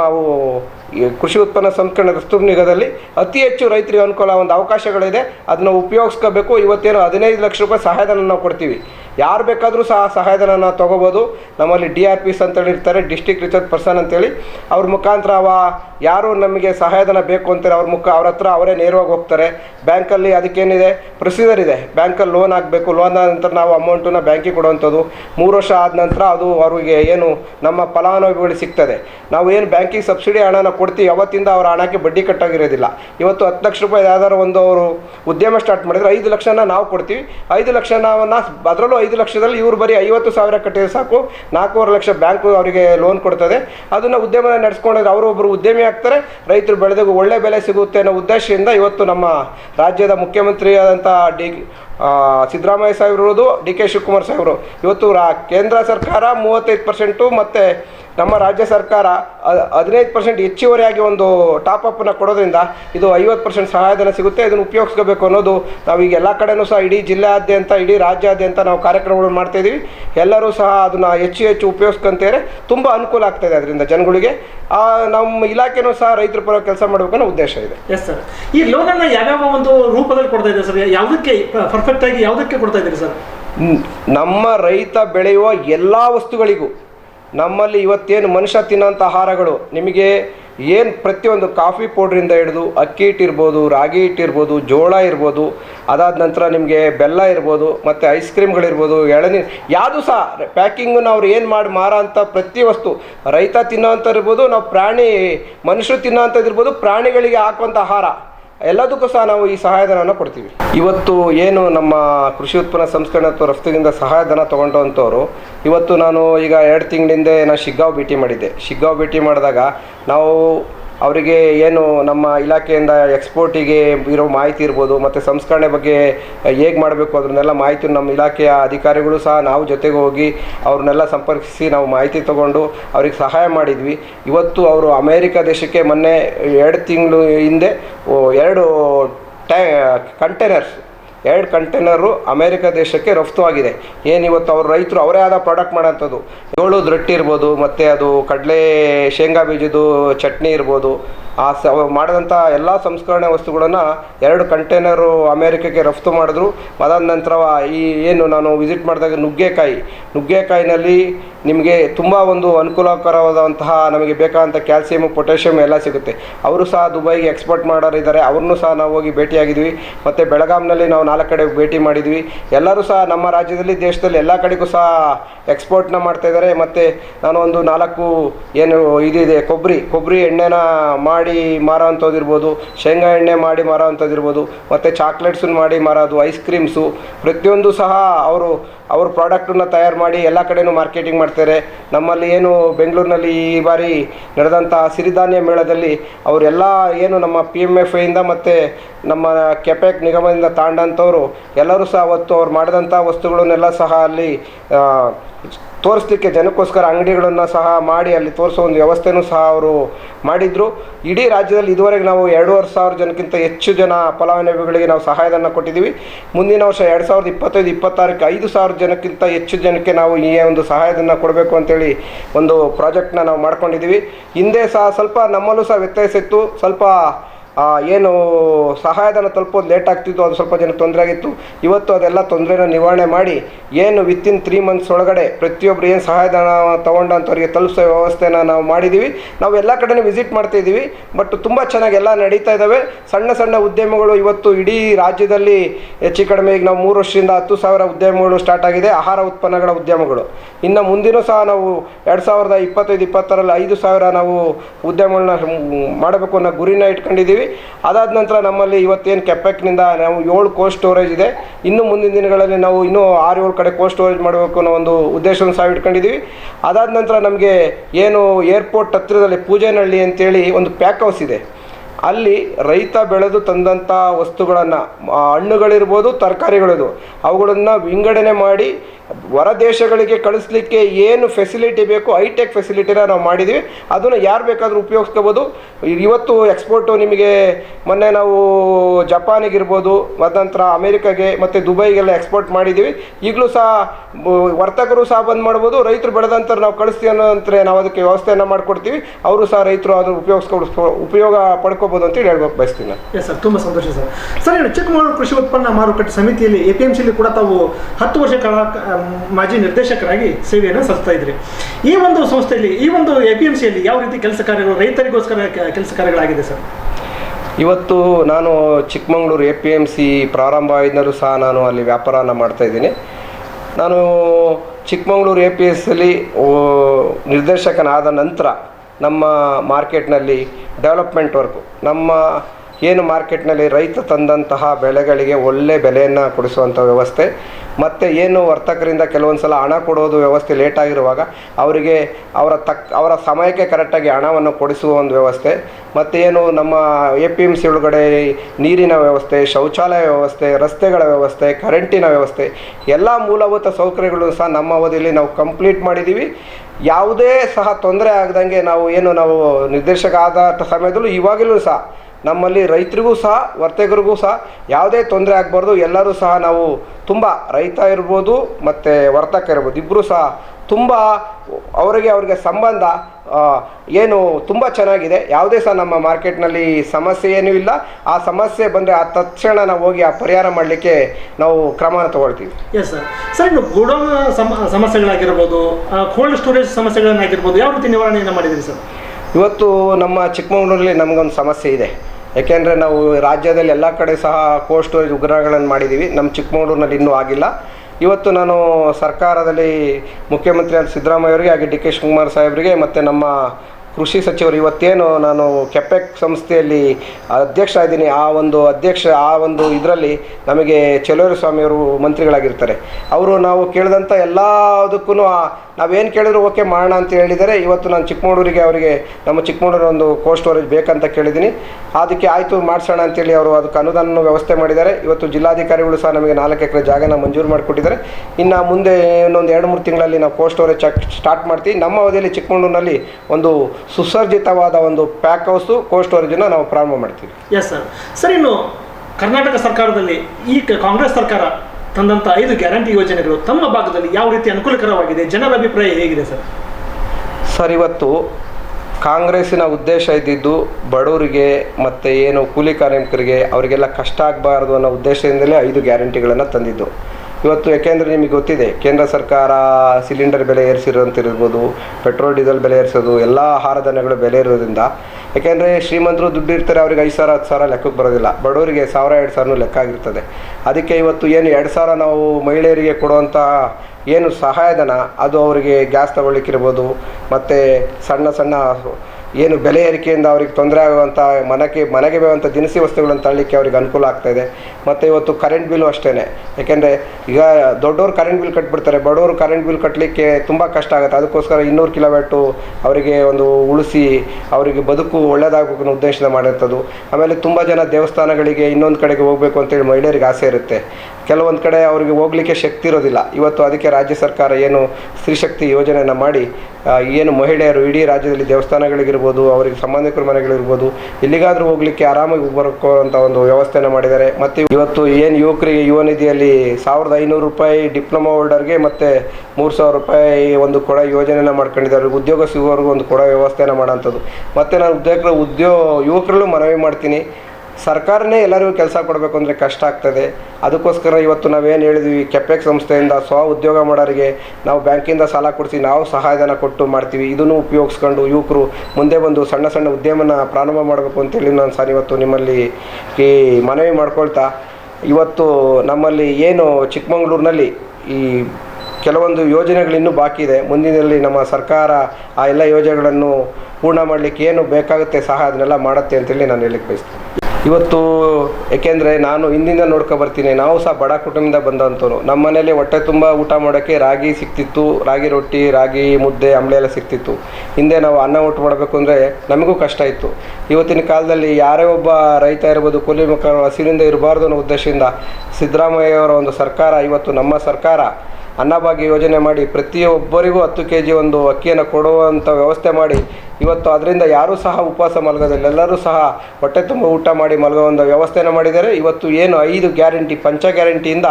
ಕೃಷಿ ಉತ್ಪನ್ನ ಸಂಸ್ಕರಣ ರಸ್ತು ನಿಗದಲ್ಲಿ ಅತಿ ಹೆಚ್ಚು ರೈತರಿಗೆ ಅನುಕೂಲ ಒಂದು ಅವಕಾಶಗಳಿದೆ. ಅದನ್ನು ಉಪಯೋಗಿಸ್ಕೋಬೇಕು. ಇವತ್ತೇನು ಹದಿನೈದು ಲಕ್ಷ ರೂಪಾಯಿ ಸಹಾಯಧನ ನಾವು ಕೊಡ್ತೀವಿ. ಯಾರು ಬೇಕಾದರೂ ಸಹ ಸಹಾಯಧನ ತೊಗೋಬೋದು. ನಮ್ಮಲ್ಲಿ ಡಿ ಆರ್ ಪಿಸ್ ಅಂತೇಳಿ ಇರ್ತಾರೆ, ಡಿಸ್ಟಿಕ್ ರಿಸರ್ಚ್ ಪರ್ಸನ್ ಅಂತೇಳಿ ಅವ್ರ ಮುಖಾಂತರ ಅವ ಯಾರು ನಮಗೆ ಸಹಾಯಧನ ಬೇಕು ಅಂತಾರೆ, ಅವ್ರ ಮುಖ ಅವ್ರ ಹತ್ರ ಅವರೇ ನೇರವಾಗಿ ಹೋಗ್ತಾರೆ. ಬ್ಯಾಂಕಲ್ಲಿ ಅದಕ್ಕೇನಿದೆ, ಪ್ರೊಸೀಜರ್ ಇದೆ. ಬ್ಯಾಂಕಲ್ಲಿ ಲೋನ್ ಆಗಬೇಕು, ಲೋನ್ ಆದ ನಂತರ ನಾವು ಅಮೌಂಟನ್ನು ಬ್ಯಾಂಕಿಗೆ ಕೊಡುವಂಥದ್ದು. ಮೂರು ವರ್ಷ ಆದ ನಂತರ ಅದು ಅವರಿಗೆ ಏನು ನಮ್ಮ ಫಲಾನುಭವಿಗಳಿಗೆ ಸಿಗ್ತದೆ. ನಾವು ಏನು ಬ್ಯಾಂಕಿಗೆ ಸಬ್ಸಿಡಿ ಹಣನ ಕೊಡ್ತೀವಿ, ಅವತ್ತಿಂದ ಅವರ ಹಣಕ್ಕೆ ಬಡ್ಡಿ ಕಟ್ಟಾಗಿರೋದಿಲ್ಲ. ಇವತ್ತು ಹತ್ತು ಲಕ್ಷ ರೂಪಾಯಿ ಯಾವ್ದಾದ್ರು ಒಂದು ಅವರು ಉದ್ಯಮ ಸ್ಟಾರ್ಟ್ ಮಾಡಿದರೆ ಐದು ಲಕ್ಷನ ನಾವು ಕೊಡ್ತೀವಿ. ಐದು ಲಕ್ಷನವನ್ನು ಅದರಲ್ಲೂ ಐದು ಲಕ್ಷದಲ್ಲಿ ಇವರು ಬರೀ ಐವತ್ತು ಸಾವಿರ ಕಟ್ಟಿದ್ರೆ ಸಾಕು. ನಾಲ್ಕೂವರೆ ಲಕ್ಷ ಬ್ಯಾಂಕು ಅವರಿಗೆ ಲೋನ್ ಕೊಡ್ತದೆ. ಅದನ್ನು ಉದ್ಯಮ ನಡೆಸ್ಕೊಂಡಿದ್ರೆ ಅವರು ಒಬ್ಬರು ಉದ್ಯಮಿ ಆಗ್ತಾರೆ. ರೈತರು ಬೆಳೆದಾಗ ಒಳ್ಳೆ ಬೆಲೆ ಸಿಗುತ್ತೆ ಅನ್ನೋ ಉದ್ದೇಶದಿಂದ ಇವತ್ತು ನಮ್ಮ ರಾಜ್ಯದ ಮುಖ್ಯಮಂತ್ರಿಯಾದಂಥ ಡಿ ಸಿದ್ದರಾಮಯ್ಯ ಇರೋದು ಡಿ ಕೆ ಶಿವಕುಮಾರ್ ಸಾಹೇಬರು. ಇವತ್ತು ರಾ, ಕೇಂದ್ರ ಸರ್ಕಾರ ಮೂವತ್ತೈದು ಪರ್ಸೆಂಟು ಮತ್ತು ನಮ್ಮ ರಾಜ್ಯ ಸರ್ಕಾರ ಹದಿನೈದು ಪರ್ಸೆಂಟ್ ಹೆಚ್ಚುವರಿಯಾಗಿ ಒಂದು ಟಾಪ್ ಅಪ್ನ ಕೊಡೋದ್ರಿಂದ ಇದು ಐವತ್ತು ಪರ್ಸೆಂಟ್ ಸಹಾಯಧನ ಸಿಗುತ್ತೆ, ಇದನ್ನು ಉಪಯೋಗಿಸ್ಕೋಬೇಕು ಅನ್ನೋದು ನಾವು ಈಗ ಎಲ್ಲ ಕಡೆಯೂ ಸಹ ಇಡೀ ಜಿಲ್ಲೆಯಾದ್ಯಂತ, ಇಡೀ ರಾಜ್ಯಾದ್ಯಂತ ನಾವು ಕಾರ್ಯಕ್ರಮಗಳನ್ನು ಮಾಡ್ತಾಯಿದ್ದೀವಿ ಎಲ್ಲರೂ ಸಹ ಅದನ್ನು ಹೆಚ್ಚು ಹೆಚ್ಚು ಉಪಯೋಗಿಸ್ಕೊಂತಾರೆ ತುಂಬ ಅನುಕೂಲ ಆಗ್ತಾಯಿದೆ ಅದರಿಂದ ಜನಗಳಿಗೆ. ನಮ್ಮ ಇಲಾಖೆನೂ ಸಹ ರೈತರ ಪರ ಕೆಲಸ ಮಾಡಬೇಕು ಅನ್ನೋ ಉದ್ದೇಶ ಇದೆ. ಎಸ್ ಸರ್ ಈ ಲೋನನ್ನು ಯಾವ್ಯಾವ ಒಂದು ರೂಪದಲ್ಲಿ ಕೊಡ್ತಾ ಇದೆ ಸರ್ ಯಾವುದಕ್ಕೆ ಪರ್ಫೆಕ್ಟ್ ಆಗಿ ಯಾವುದಕ್ಕೆ ಕೊಡ್ತಾ ಇದ್ದೀರಿ ಸರ್? ನಮ್ಮ ರೈತ ಬೆಳೆಯುವ ಎಲ್ಲ ವಸ್ತುಗಳಿಗೂ ನಮ್ಮಲ್ಲಿ ಇವತ್ತೇನು ಮನುಷ್ಯ ತಿನ್ನೋಂಥ ಆಹಾರಗಳು, ನಿಮಗೆ ಏನು ಪ್ರತಿಯೊಂದು ಕಾಫಿ ಪೌಡ್ರಿಂದ ಹಿಡಿದು ಅಕ್ಕಿ ಹಿಟ್ಟಿರ್ಬೋದು ರಾಗಿ ಹಿಟ್ಟಿರ್ಬೋದು ಜೋಳ ಇರ್ಬೋದು, ಅದಾದ ನಂತರ ನಿಮಗೆ ಬೆಲ್ಲ ಇರ್ಬೋದು, ಮತ್ತು ಐಸ್ ಕ್ರೀಮ್ಗಳಿರ್ಬೋದು ಎಳನೀರು ಯಾವುದು ಸಹ ಪ್ಯಾಕಿಂಗನ್ನು ಅವ್ರು ಏನು ಮಾಡಿ ಮಾರೋ ಅಂಥ ಪ್ರತಿ ವಸ್ತು ರೈತ ತಿನ್ನೋವಂಥದ್ದು ಇರ್ಬೋದು, ನಾವು ಪ್ರಾಣಿ ಮನುಷ್ಯರು ತಿನ್ನೋವಂಥದ್ದು ಇರ್ಬೋದು, ಪ್ರಾಣಿಗಳಿಗೆ ಹಾಕುವಂಥ ಆಹಾರ. ಎಲ್ಲದಕ್ಕೂ ಸಹ ನಾವು ಈ ಸಹಾಯಧನವನ್ನು ಕೊಡ್ತೀವಿ. ಇವತ್ತು ಏನು ನಮ್ಮ ಕೃಷಿ ಉತ್ಪನ್ನ ಸಂಸ್ಕರಣೆ ಅಥವಾ ರಫ್ತಿಗಿಂದ ಸಹಾಯಧನ ತೊಗೊಂಡಂಥವ್ರು ಇವತ್ತು ನಾನು ಈಗ ಎರಡು ತಿಂಗಳಿಂದೆ ನಾನು ಶಿಗ್ಗಾವ್ ಭೇಟಿ ಮಾಡಿದ್ದೆ. ಶಿಗ್ಗಾವ್ ಭೇಟಿ ಮಾಡಿದಾಗ ನಾವು ಅವರಿಗೆ ಏನು ನಮ್ಮ ಇಲಾಖೆಯಿಂದ ಎಕ್ಸ್ಪೋರ್ಟಿಗೆ ಇರೋ ಮಾಹಿತಿ ಇರ್ಬೋದು, ಮತ್ತು ಸಂಸ್ಕರಣೆ ಬಗ್ಗೆ ಹೇಗೆ ಮಾಡಬೇಕು ಅದನ್ನೆಲ್ಲ ಮಾಹಿತಿ ನಮ್ಮ ಇಲಾಖೆಯ ಅಧಿಕಾರಿಗಳು ಸಹ ನಾವು ಜೊತೆಗೆ ಹೋಗಿ ಅವ್ರನ್ನೆಲ್ಲ ಸಂಪರ್ಕಿಸಿ ನಾವು ಮಾಹಿತಿ ತಗೊಂಡು ಅವ್ರಿಗೆ ಸಹಾಯ ಮಾಡಿದ್ವಿ. ಇವತ್ತು ಅವರು ಅಮೇರಿಕ ದೇಶಕ್ಕೆ ಮೊನ್ನೆ ಎರಡು ತಿಂಗಳು ಹಿಂದೆ ಎರಡು ಟ್ಯಾ ಕಂಟೈನರ್ಸ್ ಎರಡು ಕಂಟೈನರು ಅಮೇರಿಕ ದೇಶಕ್ಕೆ ರಫ್ತು ಆಗಿದೆ. ಇವತ್ತು ಅವ್ರ ರೈತರು ಅವರೇ ಆದ ಪ್ರಾಡಕ್ಟ್ ಮಾಡೋಂಥದ್ದು. ಏಳು ರೊಟ್ಟಿ ಇರ್ಬೋದು, ಮತ್ತು ಅದು ಕಡಲೆ ಶೇಂಗಾ ಬೀಜದ್ದು ಚಟ್ನಿ ಇರ್ಬೋದು. ಆ ಸ, ಮಾಡಿದಂಥ ಎಲ್ಲ ಸಂಸ್ಕರಣೆ ವಸ್ತುಗಳನ್ನು ಎರಡು ಕಂಟೈನರು ಅಮೇರಿಕಕ್ಕೆ ರಫ್ತು ಮಾಡಿದ್ರು. ಅದಾದ ನಂತರ ಈ ಏನು ನಾನು ವಿಸಿಟ್ ಮಾಡಿದಾಗ ನುಗ್ಗೆಕಾಯಿ. ನುಗ್ಗೆಕಾಯಿನಲ್ಲಿ ನಿಮಗೆ ತುಂಬ ಒಂದು ಅನುಕೂಲಕರವಾದಂತಹ ನಮಗೆ ಬೇಕಾದಂಥ ಕ್ಯಾಲ್ಸಿಯಮ್ ಪೊಟ್ಯಾಷಿಯಮ್ ಎಲ್ಲ ಸಿಗುತ್ತೆ. ಅವರು ಸಹ ದುಬೈಗೆ ಎಕ್ಸ್ಪೋರ್ಟ್ ಮಾಡೋರಿದ್ದಾರೆ. ಅವ್ರನ್ನೂ ಸಹ ನಾವು ಹೋಗಿ ಭೇಟಿಯಾಗಿದ್ವಿ. ಮತ್ತು ಬೆಳಗಾಂನಲ್ಲಿ ನಾವು ನಾಲ್ಕು ಕಡೆ ಭೇಟಿ ಮಾಡಿದ್ವಿ. ಎಲ್ಲರೂ ಸಹ ನಮ್ಮ ರಾಜ್ಯದಲ್ಲಿ, ದೇಶದಲ್ಲಿ ಎಲ್ಲ ಕಡೆಗೂ ಸಹ ಎಕ್ಸ್ಪೋರ್ಟ್ನ ಮಾಡ್ತಾ ಇದ್ದಾರೆ. ಮತ್ತು ನಾನು ಒಂದು ನಾಲ್ಕು ಏನು ಇದಿದೆ ಕೊಬ್ಬರಿ ಕೊಬ್ಬರಿ ಎಣ್ಣೆನ ಮಾಡಿ ಮಾರೋ ಅಂಥದ್ದಿರ್ಬೋದು ಶೇಂಗಾ ಎಣ್ಣೆ ಮಾಡಿ ಮಾರೋ ಅಂಥದ್ದಿರ್ಬೋದು ಮತ್ತು ಚಾಕ್ಲೇಟ್ಸನ್ನು ಮಾಡಿ ಮಾರೋದು ಐಸ್ ಕ್ರೀಮ್ಸು ಪ್ರತಿಯೊಂದು ಸಹ ಅವರು, ಅವ್ರ ಪ್ರಾಡಕ್ಟನ್ನ ತಯಾರು ಮಾಡಿ ಎಲ್ಲ ಕಡೆನೂ ಮಾರ್ಕೆಟಿಂಗ್ ಮಾಡ್ತಾರೆ. ನಮ್ಮಲ್ಲಿ ಏನು ಬೆಂಗಳೂರಿನಲ್ಲಿ ಈ ಬಾರಿ ನಡೆದಂಥ ಸಿರಿಧಾನ್ಯ ಮೇಳದಲ್ಲಿ ಅವರೆಲ್ಲ ಏನು ನಮ್ಮ ಪಿ ಎಂ ಎಫ್ ಐಯಿಂದ ಮತ್ತು ನಮ್ಮ ಕೆಪೆಕ್ ನಿಗಮದಿಂದ ತಾಂಡಂಥವ್ರು ಎಲ್ಲರೂ ಸಹ ಅವತ್ತು ಅವ್ರು ಮಾಡಿದಂಥ ವಸ್ತುಗಳನ್ನೆಲ್ಲ ಸಹ ಅಲ್ಲಿ ತೋರಿಸ್ಲಿಕ್ಕೆ ಜನಕ್ಕೋಸ್ಕರ ಅಂಗಡಿಗಳನ್ನು ಸಹ ಮಾಡಿ ಅಲ್ಲಿ ತೋರಿಸೋ ಒಂದು ವ್ಯವಸ್ಥೆನೂ ಸಹ ಅವರು ಮಾಡಿದರು. ಇಡೀ ರಾಜ್ಯದಲ್ಲಿ ಇದುವರೆಗೆ ನಾವು ಎರಡೂವರೆ ಸಾವಿರ ಜನಕ್ಕಿಂತ ಹೆಚ್ಚು ಜನ ಫಲಾನುಭವಿಗಳಿಗೆ ನಾವು ಸಹಾಯಧನ ಕೊಟ್ಟಿದ್ದೀವಿ. ಮುಂದಿನ ವರ್ಷ ಎರಡು ಸಾವಿರದ ಇಪ್ಪತ್ತೈದು, ಇಪ್ಪತ್ತಾರಕ್ಕೆ ಐದು ಸಾವಿರ ಜನಕ್ಕಿಂತ ಹೆಚ್ಚು ಜನಕ್ಕೆ ನಾವು ಈ ಒಂದು ಸಹಾಯಧನ ಕೊಡಬೇಕು ಅಂತೇಳಿ ಒಂದು ಪ್ರಾಜೆಕ್ಟ್ನ ನಾವು ಮಾಡ್ಕೊಂಡಿದ್ದೀವಿ. ಹಿಂದೆ ಸಹ ಸ್ವಲ್ಪ ನಮ್ಮಲ್ಲೂ ಸಹ ವ್ಯತ್ಯಾಸ ಇತ್ತು. ಸ್ವಲ್ಪ ಏನು ಸಹಾಯಧನ ತಲುಪೋದು ಲೇಟ್ ಆಗ್ತಿತ್ತು, ಅದು ಸ್ವಲ್ಪ ಜನ ತೊಂದರೆ ಆಗಿತ್ತು. ಇವತ್ತು ಅದೆಲ್ಲ ತೊಂದರೆನ ನಿವಾರಣೆ ಮಾಡಿ, ಏನು ವಿತಿನ್ ತ್ರೀ ಮಂತ್ಸ್ ಒಳಗಡೆ ಪ್ರತಿಯೊಬ್ಬರು ಏನು ಸಹಾಯಧನ ತೊಗೊಂಡಂಥವ್ರಿಗೆ ತಲುಪಿಸೋ ವ್ಯವಸ್ಥೆನ ನಾವು ಮಾಡಿದ್ದೀವಿ ನಾವು ಎಲ್ಲ ಕಡೆನೂ ವಿಸಿಟ್ ಮಾಡ್ತಾ ಇದ್ದೀವಿ ಬಟ್ ತುಂಬ ಚೆನ್ನಾಗಿ ಎಲ್ಲ ನಡೀತಾ ಇದ್ದಾವೆ. ಸಣ್ಣ ಸಣ್ಣ ಉದ್ಯಮಗಳು ಇವತ್ತು ಇಡೀ ರಾಜ್ಯದಲ್ಲಿ ಹೆಚ್ಚು ಕಡಿಮೆ, ಈಗ ನಾವು ಮೂರು ವರ್ಷದಿಂದ ಹತ್ತು ಸಾವಿರ ಉದ್ಯಮಗಳು ಸ್ಟಾರ್ಟ್ ಆಗಿದೆ, ಆಹಾರ ಉತ್ಪನ್ನಗಳ ಉದ್ಯಮಗಳು. ಇನ್ನು ಮುಂದಿನೂ ಸಹ ನಾವು ಎರಡು ಸಾವಿರದ ಇಪ್ಪತ್ತೈದು, ಇಪ್ಪತ್ತರಲ್ಲಿ ಐದು ಸಾವಿರ ನಾವು ಉದ್ಯಮಗಳನ್ನ ಮಾಡಬೇಕು ಅನ್ನೋ ಗುರಿನ ಇಟ್ಕೊಂಡಿದ್ದೀವಿ. ಅದಾದ ನಂತರ ನಮ್ಮಲ್ಲಿ ಇವತ್ತೇನು ಕೆಪೆಕ್ನಿಂದ ನಾವು ಏಳು ಕೋಲ್ಡ್ ಸ್ಟೋರೇಜ್ ಇದೆ. ಇನ್ನು ಮುಂದಿನ ದಿನಗಳಲ್ಲಿ ನಾವು ಇನ್ನೂ ಆರು ಏಳು ಕಡೆ ಕೋಲ್ಡ್ ಸ್ಟೋರೇಜ್ ಮಾಡಬೇಕು ಅನ್ನೋ ಒಂದು ಉದ್ದೇಶವನ್ನು ಸಹ ಇಟ್ಕೊಂಡಿದ್ದೀವಿ. ಅದಾದ ನಂತರ ನಮಗೆ ಏನು ಏರ್ಪೋರ್ಟ್ ಹತ್ತಿರದಲ್ಲಿ ಪೂಜೆನಹಳ್ಳಿ ಅಂತೇಳಿ ಒಂದು ಪ್ಯಾಕ್ ಹೌಸ್ ಇದೆ. ಅಲ್ಲಿ ರೈತ ಬೆಳೆದು ತಂದಂಥ ವಸ್ತುಗಳನ್ನು ಹಣ್ಣುಗಳಿರ್ಬೋದು, ತರಕಾರಿಗಳಿರ್ಬೋದು, ಅವುಗಳನ್ನು ವಿಂಗಡಣೆ ಮಾಡಿ ಹೊರ ದೇಶಗಳಿಗೆ ಕಳಿಸ್ಲಿಕ್ಕೆ ಏನು ಫೆಸಿಲಿಟಿ ಬೇಕು ಹೈಟೆಕ್ ಫೆಸಿಲಿಟಿನ ನಾವು ಮಾಡಿದ್ದೀವಿ ಅದನ್ನು ಯಾರು ಬೇಕಾದರೂ ಉಪಯೋಗಿಸ್ಕೋಬೋದು. ಇವತ್ತು ಎಕ್ಸ್ಪೋರ್ಟು ನಿಮಗೆ ಮೊನ್ನೆ ನಾವು ಜಪಾನಿಗಿರ್ಬೋದು ಮತ್ತಂತರ ಅಮೇರಿಕಾಗೆ ಮತ್ತು ದುಬೈಗೆಲ್ಲ ಎಕ್ಸ್ಪೋರ್ಟ್ ಮಾಡಿದ್ದೀವಿ ಈಗಲೂ ಸಹ ವರ್ತಕರು ಸಹ ಬಂದ್ ಮಾಡ್ಬೋದು. ರೈತರು ಬೆಳೆದಂತರ ನಾವು ಕಳಿಸ್ತೀವಿ ಅನ್ನೋಂತಾರೆ ನಾವು ಅದಕ್ಕೆ ವ್ಯವಸ್ಥೆಯನ್ನು ಮಾಡಿಕೊಡ್ತೀವಿ. ಅವರು ಸಹ ರೈತರು ಅದನ್ನು ಉಪಯೋಗಿಸ್ಕೊ ಉಪಯೋಗ ಪಡ್ಕೋಬೋದು ಅಂತೇಳಿ ಹೇಳ್ಬೇಕು ಬಯಸ್ತೀನಿ ನಾನು. ಸರ್ ತುಂಬ ಸಂತೋಷ ಸರ್ ಸರ್ ಚಿಕ್ಕಮಗಳೂರು ಕೃಷಿ ಉತ್ಪನ್ನ ಮಾರುಕಟ್ಟೆ ಸಮಿತಿಯಲ್ಲಿ ಎ ಪಿ ಎಂ ಸಿಲಿ ಕೂಡ ತಾವು ಹತ್ತು ವರ್ಷ ಕಾಲ ಮಾಜಿ ನಿರ್ದೇಶಕರಾಗಿ ಸೇವೆಯನ್ನು ಸಲ್ಲಿಸ್ತಾ ಇದ್ರಿ. ಈ ಒಂದು ಸಂಸ್ಥೆಯಲ್ಲಿ, ಈ ಒಂದು ಎ ಪಿ ಎಂ ಸಿಯಲ್ಲಿ ಯಾವ ರೀತಿ ಕೆಲಸ ಕಾರ್ಯಗಳು, ರೈತರಿಗೋಸ್ಕರ ಕೆಲಸ ಕಾರ್ಯಗಳಾಗಿದೆ ಸರ್? ಇವತ್ತು ನಾನು Chikkamagaluru A P M C ಪ್ರಾರಂಭ ಆಗಿದ್ದರೂ ಸಹ ನಾನು ಅಲ್ಲಿ ವ್ಯಾಪಾರನ ಮಾಡ್ತಾಯಿದ್ದೀನಿ ನಾನು ಚಿಕ್ಕಮಗಳೂರು ಎ ಪಿ ಎಸ್ ಅಲ್ಲಿ ನಿರ್ದೇಶಕನಾದ ನಂತರ ನಮ್ಮ ಮಾರ್ಕೆಟ್ನಲ್ಲಿ ಡೆವಲಪ್ಮೆಂಟ್ ವರ್ಕು, ನಮ್ಮ ಏನು ಮಾರ್ಕೆಟ್ನಲ್ಲಿ ರೈತ ತಂದಂತಹ ಬೆಳೆಗಳಿಗೆ ಒಳ್ಳೆ ಬೆಲೆಯನ್ನು ಕೊಡಿಸುವಂಥ ವ್ಯವಸ್ಥೆ, ಮತ್ತು ಏನು ವರ್ತಕರಿಂದ ಕೆಲವೊಂದು ಸಲ ಹಣ ಕೊಡೋದು ವ್ಯವಸ್ಥೆ ಲೇಟ್ ಆಗಿರುವಾಗ ಅವರಿಗೆ ಅವರ ತಕ್, ಅವರ ಸಮಯಕ್ಕೆ ಕರೆಕ್ಟಾಗಿ ಹಣವನ್ನು ಕೊಡಿಸುವ ಒಂದು ವ್ಯವಸ್ಥೆ, ಮತ್ತು ಏನು ನಮ್ಮ ಎ ಪಿ ಎಂ ಸಿ ಒಳಗಡೆ ನೀರಿನ ವ್ಯವಸ್ಥೆ, ಶೌಚಾಲಯ ವ್ಯವಸ್ಥೆ, ರಸ್ತೆಗಳ ವ್ಯವಸ್ಥೆ ಕರೆಂಟಿನ ವ್ಯವಸ್ಥೆ, ಎಲ್ಲ ಮೂಲಭೂತ ಸೌಕರ್ಯಗಳು ಸಹ ನಮ್ಮ ಅವಧಿಯಲ್ಲಿ ನಾವು ಕಂಪ್ಲೀಟ್ ಮಾಡಿದ್ದೀವಿ. ಯಾವುದೇ ಸಹ ತೊಂದರೆ ಆಗದಂಗೆ ನಾವು ಏನು ನಾವು ನಿರ್ದೇಶಕ ಆದ ಸಮಯದಲ್ಲೂ ಇವಾಗಲೂ ಸಹ ನಮ್ಮಲ್ಲಿ ರೈತರಿಗೂ ಸಹ ವರ್ತಕರಿಗೂ ಸಹ ಯಾವುದೇ ತೊಂದರೆ ಆಗಬಾರ್ದು. ಎಲ್ಲರೂ ಸಹ ನಾವು ತುಂಬ ರೈತ ಇರ್ಬೋದು ಮತ್ತು ವರ್ತಕ ಇರ್ಬೋದು. ಇಬ್ಬರೂ ಸಹ ತುಂಬ ಅವರಿಗೆ ಅವ್ರಿಗೆ ಸಂಬಂಧ ಏನು ತುಂಬ ಚೆನ್ನಾಗಿದೆ. ಯಾವುದೇ ಸಹ ನಮ್ಮ ಮಾರ್ಕೆಟ್ನಲ್ಲಿ ಸಮಸ್ಯೆ ಏನೂ ಇಲ್ಲ. ಆ ಸಮಸ್ಯೆ ಬಂದರೆ ಆ ತಕ್ಷಣ ನಾವು ಹೋಗಿ ಆ ಪರಿಹಾರ ಮಾಡಲಿಕ್ಕೆ ನಾವು ಕ್ರಮನ ತಗೊಳ್ತೀವಿ. ಎಸ್ ಸರ್ ಸರ್ ಇನ್ನು ಗೋಡೌನ್ ಸಮ ಸಮಸ್ಯೆಗಳಾಗಿರ್ಬೋದು ಕೋಲ್ಡ್ ಸ್ಟೋರೇಜ್ ಸಮಸ್ಯೆಗಳನ್ನಾಗಿರ್ಬೋದು ಯಾವ ರೀತಿ ನಿವಾರಣೆಯನ್ನು ಮಾಡಿದ್ದೀರಿ ಸರ್ ಇವತ್ತು ನಮ್ಮ ಚಿಕ್ಕಮಗಳೂರಲ್ಲಿ ನಮಗೊಂದು ಸಮಸ್ಯೆ ಇದೆ. ಯಾಕೆಂದರೆ ನಾವು ರಾಜ್ಯದಲ್ಲಿ ಎಲ್ಲ ಕಡೆ ಸಹ ಕೋಲ್ಡ್ ಸ್ಟೋರೇಜ್ ಉಗ್ರಹಗಳನ್ನು ಮಾಡಿದ್ದೀವಿ ನಮ್ಮ ಚಿಕ್ಕಮಗಳೂರಿನಲ್ಲಿ ಇನ್ನೂ ಆಗಿಲ್ಲ. ಇವತ್ತು ನಾನು ಸರ್ಕಾರದಲ್ಲಿ ಮುಖ್ಯಮಂತ್ರಿ ಸಿದ್ದರಾಮಯ್ಯ ಅವರಿಗೆ ಹಾಗೆ ಡಿ ಕೆ ಶಿವಕುಮಾರ್ ಸಾಹೇಬರಿಗೆ ಮತ್ತು ನಮ್ಮ ಕೃಷಿ ಸಚಿವರು ಇವತ್ತೇನು ನಾನು ಕೆಪೆಕ್ ಸಂಸ್ಥೆಯಲ್ಲಿ ಅಧ್ಯಕ್ಷ ಇದ್ದೀನಿ. ಆ ಒಂದು ಅಧ್ಯಕ್ಷ, ಆ ಒಂದು ಇದರಲ್ಲಿ ನಮಗೆ ಚಲೋರಿ ಸ್ವಾಮಿಯವರು ಮಂತ್ರಿಗಳಾಗಿರ್ತಾರೆ. ಅವರು ನಾವು ಕೇಳಿದಂಥ ಎಲ್ಲದಕ್ಕೂ ನಾವೇನು ಕೇಳಿದ್ರು ಓಕೆ ಮಾಡೋಣ ಅಂತ ಹೇಳಿದರೆ ಇವತ್ತು ನಾನು ಚಿಕ್ಕಮಗಳೂರಿಗೆ ಅವರಿಗೆ ನಮ್ಮ ಚಿಕ್ಕಮಗಳೂರು ಒಂದು ಕೋಲ್ಡ್ ಸ್ಟೋರೇಜ್ ಬೇಕಂತ ಕೇಳಿದ್ದೀನಿ. ಅದಕ್ಕೆ ಆಯಿತು, ಮಾಡಿಸೋಣ ಅಂತೇಳಿ ಅವರು ಅದಕ್ಕೆ ಅನುದಾನ ವ್ಯವಸ್ಥೆ ಮಾಡಿದ್ದಾರೆ. ಇವತ್ತು ಜಿಲ್ಲಾಧಿಕಾರಿಗಳು ಸಹ ನಮಗೆ ನಾಲ್ಕು ಎಕರೆ ಜಾಗನ ಮಂಜೂರು ಮಾಡಿಕೊಟ್ಟಿದ್ದಾರೆ. ಇನ್ನು ಮುಂದೆ ಇನ್ನೊಂದು ಎರಡು ಮೂರು ತಿಂಗಳಲ್ಲಿ ನಾವು ಕೋಲ್ಡ್ ಸ್ಟೋರೇಜ್ ಸ್ಟಾರ್ಟ್ ಮಾಡ್ತೀವಿ. ನಮ್ಮ ಅವಧಿಯಲ್ಲಿ ಚಿಕ್ಕಮಗಳೂರಿನಲ್ಲಿ ಒಂದು ಸುಸರ್ಜಿತವಾದ ಒಂದು ಪ್ಯಾಕ್ ಹೌಸು ಕೋಲ್ಡ್ ಸ್ಟೋರೇಜನ್ನು ನಾವು ಪ್ರಾರಂಭ ಮಾಡ್ತೀವಿ. ಎಸ್ ಸರ್ ಸರ್, ಇನ್ನು ಕರ್ನಾಟಕ ಸರ್ಕಾರದಲ್ಲಿ ಈ ಕಾಂಗ್ರೆಸ್ ಸರ್ಕಾರ ತಂದಂಥ ಐದು ಗ್ಯಾರಂಟಿ ಯೋಜನೆಗಳು ತಮ್ಮ ಭಾಗದಲ್ಲಿ ಯಾವ ರೀತಿ ಅನುಕೂಲಕರವಾಗಿದೆ? ಜನರ ಅಭಿಪ್ರಾಯ ಹೇಗಿದೆ ಸರ್? ಸರ್, ಇವತ್ತು ಕಾಂಗ್ರೆಸ್ಸಿನ ಉದ್ದೇಶ ಇದ್ದಿದ್ದು ಬಡವರಿಗೆ ಮತ್ತು ಏನು ಕೂಲಿ ಕಾರ್ಮಿಕರಿಗೆ ಅವರಿಗೆಲ್ಲ ಕಷ್ಟ ಆಗಬಾರ್ದು ಅನ್ನೋ ಉದ್ದೇಶದಿಂದಲೇ ಐದು ಗ್ಯಾರಂಟಿಗಳನ್ನು ತಂದಿದ್ದು. ಇವತ್ತು ಯಾಕೆಂದರೆ ನಿಮಗೆ ಗೊತ್ತಿದೆ, ಕೇಂದ್ರ ಸರ್ಕಾರ ಸಿಲಿಂಡರ್ ಬೆಲೆ ಏರಿಸಿರೋಂತಿರ್ಬೋದು ಪೆಟ್ರೋಲ್, ಡೀಸೆಲ್ ಬೆಲೆ ಏರಿಸೋದು, ಎಲ್ಲ ಆಹಾರ ಧಾನ್ಯಗಳು ಬೆಲೆ ಇರೋದ್ರಿಂದ ಯಾಕೆಂದರೆ ಶ್ರೀಮಂತರು ದುಡ್ಡು ಇರ್ತಾರೆ, ಅವ್ರಿಗೆ ಐದು ಸಾವಿರ, ಹತ್ತು ಸಾವಿರ ಲೆಕ್ಕಕ್ಕೆ ಬರೋದಿಲ್ಲ. ಬಡವರಿಗೆ ಸಾವಿರ, ಎರಡು ಸಾವಿರನೂ ಲೆಕ್ಕ ಆಗಿರ್ತದೆ. ಅದಕ್ಕೆ ಇವತ್ತು ಏನು, ಎರಡು ಸಾವಿರ ನಾವು ಮಹಿಳೆಯರಿಗೆ ಕೊಡುವಂಥ ಏನು ಸಹಾಯಧನ, ಅದು ಅವರಿಗೆ ಗ್ಯಾಸ್ ತಗೊಳ್ಳಿಕ್ಕಿರ್ಬೋದು, ಮತ್ತು ಸಣ್ಣ ಸಣ್ಣ ಏನು ಬೆಲೆ ಏರಿಕೆಯಿಂದ ಅವ್ರಿಗೆ ತೊಂದರೆ ಆಗುವಂಥ ಮನೆಗೆ ಮನೆಗೆ ಬೇಕಂಥ ದಿನಸಿ ವಸ್ತುಗಳನ್ನು ತರಲಿಕ್ಕೆ ಅವ್ರಿಗೆ ಅನುಕೂಲ ಆಗ್ತಾಯಿದೆ ಮತ್ತು ಇವತ್ತು ಕರೆಂಟ್ ಬಿಲ್ಲು ಅಷ್ಟೇ ಯಾಕೆಂದರೆ ಈಗ ದೊಡ್ಡವರು ಕರೆಂಟ್ ಬಿಲ್ ಕಟ್ಬಿಡ್ತಾರೆ, ಬಡವರು ಕರೆಂಟ್ ಬಿಲ್ ಕಟ್ಟಲಿಕ್ಕೆ ತುಂಬ ಕಷ್ಟ ಆಗುತ್ತೆ. ಅದಕ್ಕೋಸ್ಕರ ಇನ್ನೂರು ಕಿಲೋವ್ಯಾಟು ಅವರಿಗೆ ಒಂದು ಉಳಿಸಿ, ಅವರಿಗೆ ಬದುಕು ಒಳ್ಳೆಯದಾಗಬೇಕು ಅನ್ನೋ ಉದ್ದೇಶದಿಂದ ಮಾಡಿರ್ತದ್ದು. ಆಮೇಲೆ ತುಂಬ ಜನ ದೇವಸ್ಥಾನಗಳಿಗೆ ಇನ್ನೊಂದು ಕಡೆಗೆ ಹೋಗಬೇಕು ಅಂತೇಳಿ ಮಹಿಳೆಯರಿಗೆ ಆಸೆ ಇರುತ್ತೆ. ಕೆಲವೊಂದು ಕಡೆ ಅವರಿಗೆ ಹೋಗಲಿಕ್ಕೆ ಶಕ್ತಿ ಇರೋದಿಲ್ಲ. ಇವತ್ತು ಅದಕ್ಕೆ ರಾಜ್ಯ ಸರ್ಕಾರ ಏನು ಸ್ತ್ರೀಶಕ್ತಿ ಯೋಜನೆಯನ್ನು ಮಾಡಿ ಏನು ಮಹಿಳೆಯರು ಇಡೀ ರಾಜ್ಯದಲ್ಲಿ ದೇವಸ್ಥಾನಗಳಿಗಿರ್ಬೋದು, ಅವರಿಗೆ ಸಂಬಂಧಿಕರ ಮನೆಗಳಿರ್ಬೋದು, ಎಲ್ಲಿಗಾದರೂ ಹೋಗ್ಲಿಕ್ಕೆ ಆರಾಮಾಗಿ ಬರೋಕ್ಕೋ ಅಂತ ಒಂದು ವ್ಯವಸ್ಥೆಯನ್ನು ಮಾಡಿದ್ದಾರೆ. ಮತ್ತು ಇವತ್ತು ಏನು ಯುವಕರಿಗೆ ಯುವ ನಿಧಿಯಲ್ಲಿ ಸಾವಿರದ ಐನೂರು ರೂಪಾಯಿ ಡಿಪ್ಲೊಮಾ ಹೋಲ್ಡರ್ಗೆ ಮತ್ತು ಮೂರು ಸಾವಿರ ರೂಪಾಯಿ ಒಂದು ಕೊಡ ಯೋಜನೆಯನ್ನು ಮಾಡ್ಕೊಂಡಿದ್ದಾರೆ. ಉದ್ಯೋಗ ಸಿಗೋವರೆಗೂ ಒಂದು ಕೊಡ ವ್ಯವಸ್ಥೆಯನ್ನು ಮಾಡೋಂಥದ್ದು ಮತ್ತು ನಾನು ಉದ್ಯೋಗ, ಉದ್ಯೋ, ಯುವಕರಲ್ಲೂ ಮನವಿ ಮಾಡ್ತೀನಿ. ಸರ್ಕಾರನೇ ಎಲ್ಲರಿಗೂ ಕೆಲಸ ಕೊಡಬೇಕು ಅಂದರೆ ಕಷ್ಟ ಆಗ್ತದೆ. ಅದಕ್ಕೋಸ್ಕರ ಇವತ್ತು ನಾವೇನು ಹೇಳಿದ್ವಿ, ಕೆಪೆಕ್ ಸಂಸ್ಥೆಯಿಂದ ಸ್ವ ಉದ್ಯೋಗ ಮಾಡೋರಿಗೆ ನಾವು ಬ್ಯಾಂಕಿಂದ ಸಾಲ ಕೊಡಿಸಿ ನಾವು ಸಹಾಯಧನ ಕೊಟ್ಟು ಮಾಡ್ತೀವಿ. ಇದನ್ನು ಉಪಯೋಗಿಸ್ಕೊಂಡು ಯುವಕರು ಮುಂದೆ ಬಂದು ಸಣ್ಣ ಸಣ್ಣ ಉದ್ಯಮನ ಪ್ರಾರಂಭ ಮಾಡಬೇಕು ಅಂತೇಳಿ ನಾನು ಸರ್ ಇವತ್ತು ನಿಮ್ಮಲ್ಲಿ ಈ ಮನವಿ ಮಾಡ್ಕೊಳ್ತಾ, ಇವತ್ತು ನಮ್ಮಲ್ಲಿ ಏನು ಚಿಕ್ಕಮಗಳೂರಿನಲ್ಲಿ ಈ ಕೆಲವೊಂದು ಯೋಜನೆಗಳಿನ್ನೂ ಬಾಕಿ ಇದೆ. ಮುಂದಿನಲ್ಲಿ ನಮ್ಮ ಸರ್ಕಾರ ಆ ಎಲ್ಲ ಯೋಜನೆಗಳನ್ನು ಪೂರ್ಣ ಮಾಡಲಿಕ್ಕೆ ಏನು ಬೇಕಾಗುತ್ತೆ ಸಹ ಅದನ್ನೆಲ್ಲ ಮಾಡುತ್ತೆ ಅಂತೇಳಿ ನಾನು ಹೇಳಿಕ್ಕೆ ಬಯಸ್ತೀನಿ. ಇವತ್ತು, ಏಕೆಂದರೆ ನಾನು ಹಿಂದಿಂದ ನೋಡ್ಕೊ ಬರ್ತೀನಿ, ನಾವು ಸಹ ಬಡ ಕುಟುಂಬದಿಂದ ಬಂದಂಥವ್ರು ನಮ್ಮ ಮನೇಲಿ ಹೊಟ್ಟೆ ತುಂಬ ಊಟ ಮಾಡೋಕ್ಕೆ ರಾಗಿ ಸಿಕ್ತಿತ್ತು ರಾಗಿ ರೊಟ್ಟಿ, ರಾಗಿ ಮುದ್ದೆ ಅಂಬಳೆ ಎಲ್ಲ ಸಿಕ್ತಿತ್ತು ಹಿಂದೆ ನಾವು ಅನ್ನ ಊಟ ಮಾಡಬೇಕು ಅಂದರೆ ನಮಗೂ ಕಷ್ಟ ಇತ್ತು. ಇವತ್ತಿನ ಕಾಲದಲ್ಲಿ ಯಾರೇ ಒಬ್ಬ ರೈತ ಇರ್ಬೋದು, ಕೂಲಿ ಮಕ್ಕಳು ಹಸಿರಿಂದ ಇರಬಾರ್ದು ಅನ್ನೋ ಉದ್ದೇಶದಿಂದ ಸಿದ್ದರಾಮಯ್ಯವರ ಒಂದು ಸರ್ಕಾರ, ಇವತ್ತು ನಮ್ಮ ಸರ್ಕಾರ ಅನ್ನಭಾಗ್ಯ ಯೋಜನೆ ಮಾಡಿ ಪ್ರತಿಯೊಬ್ಬರಿಗೂ ಹತ್ತು ಕೆ ಜಿ ಒಂದು ಅಕ್ಕಿಯನ್ನು ಕೊಡುವಂಥ ವ್ಯವಸ್ಥೆ ಮಾಡಿ, ಇವತ್ತು ಅದರಿಂದ ಯಾರೂ ಸಹ ಉಪವಾಸ ಮಲಗೋದಿಲ್ಲ. ಎಲ್ಲರೂ ಸಹ ಹೊಟ್ಟೆ ತುಂಬ ಊಟ ಮಾಡಿ ಮಲಗುವಂಥ ವ್ಯವಸ್ಥೆನ ಮಾಡಿದ್ದಾರೆ. ಇವತ್ತು ಏನು ಐದು ಗ್ಯಾರಂಟಿ, ಪಂಚ ಗ್ಯಾರಂಟಿಯಿಂದ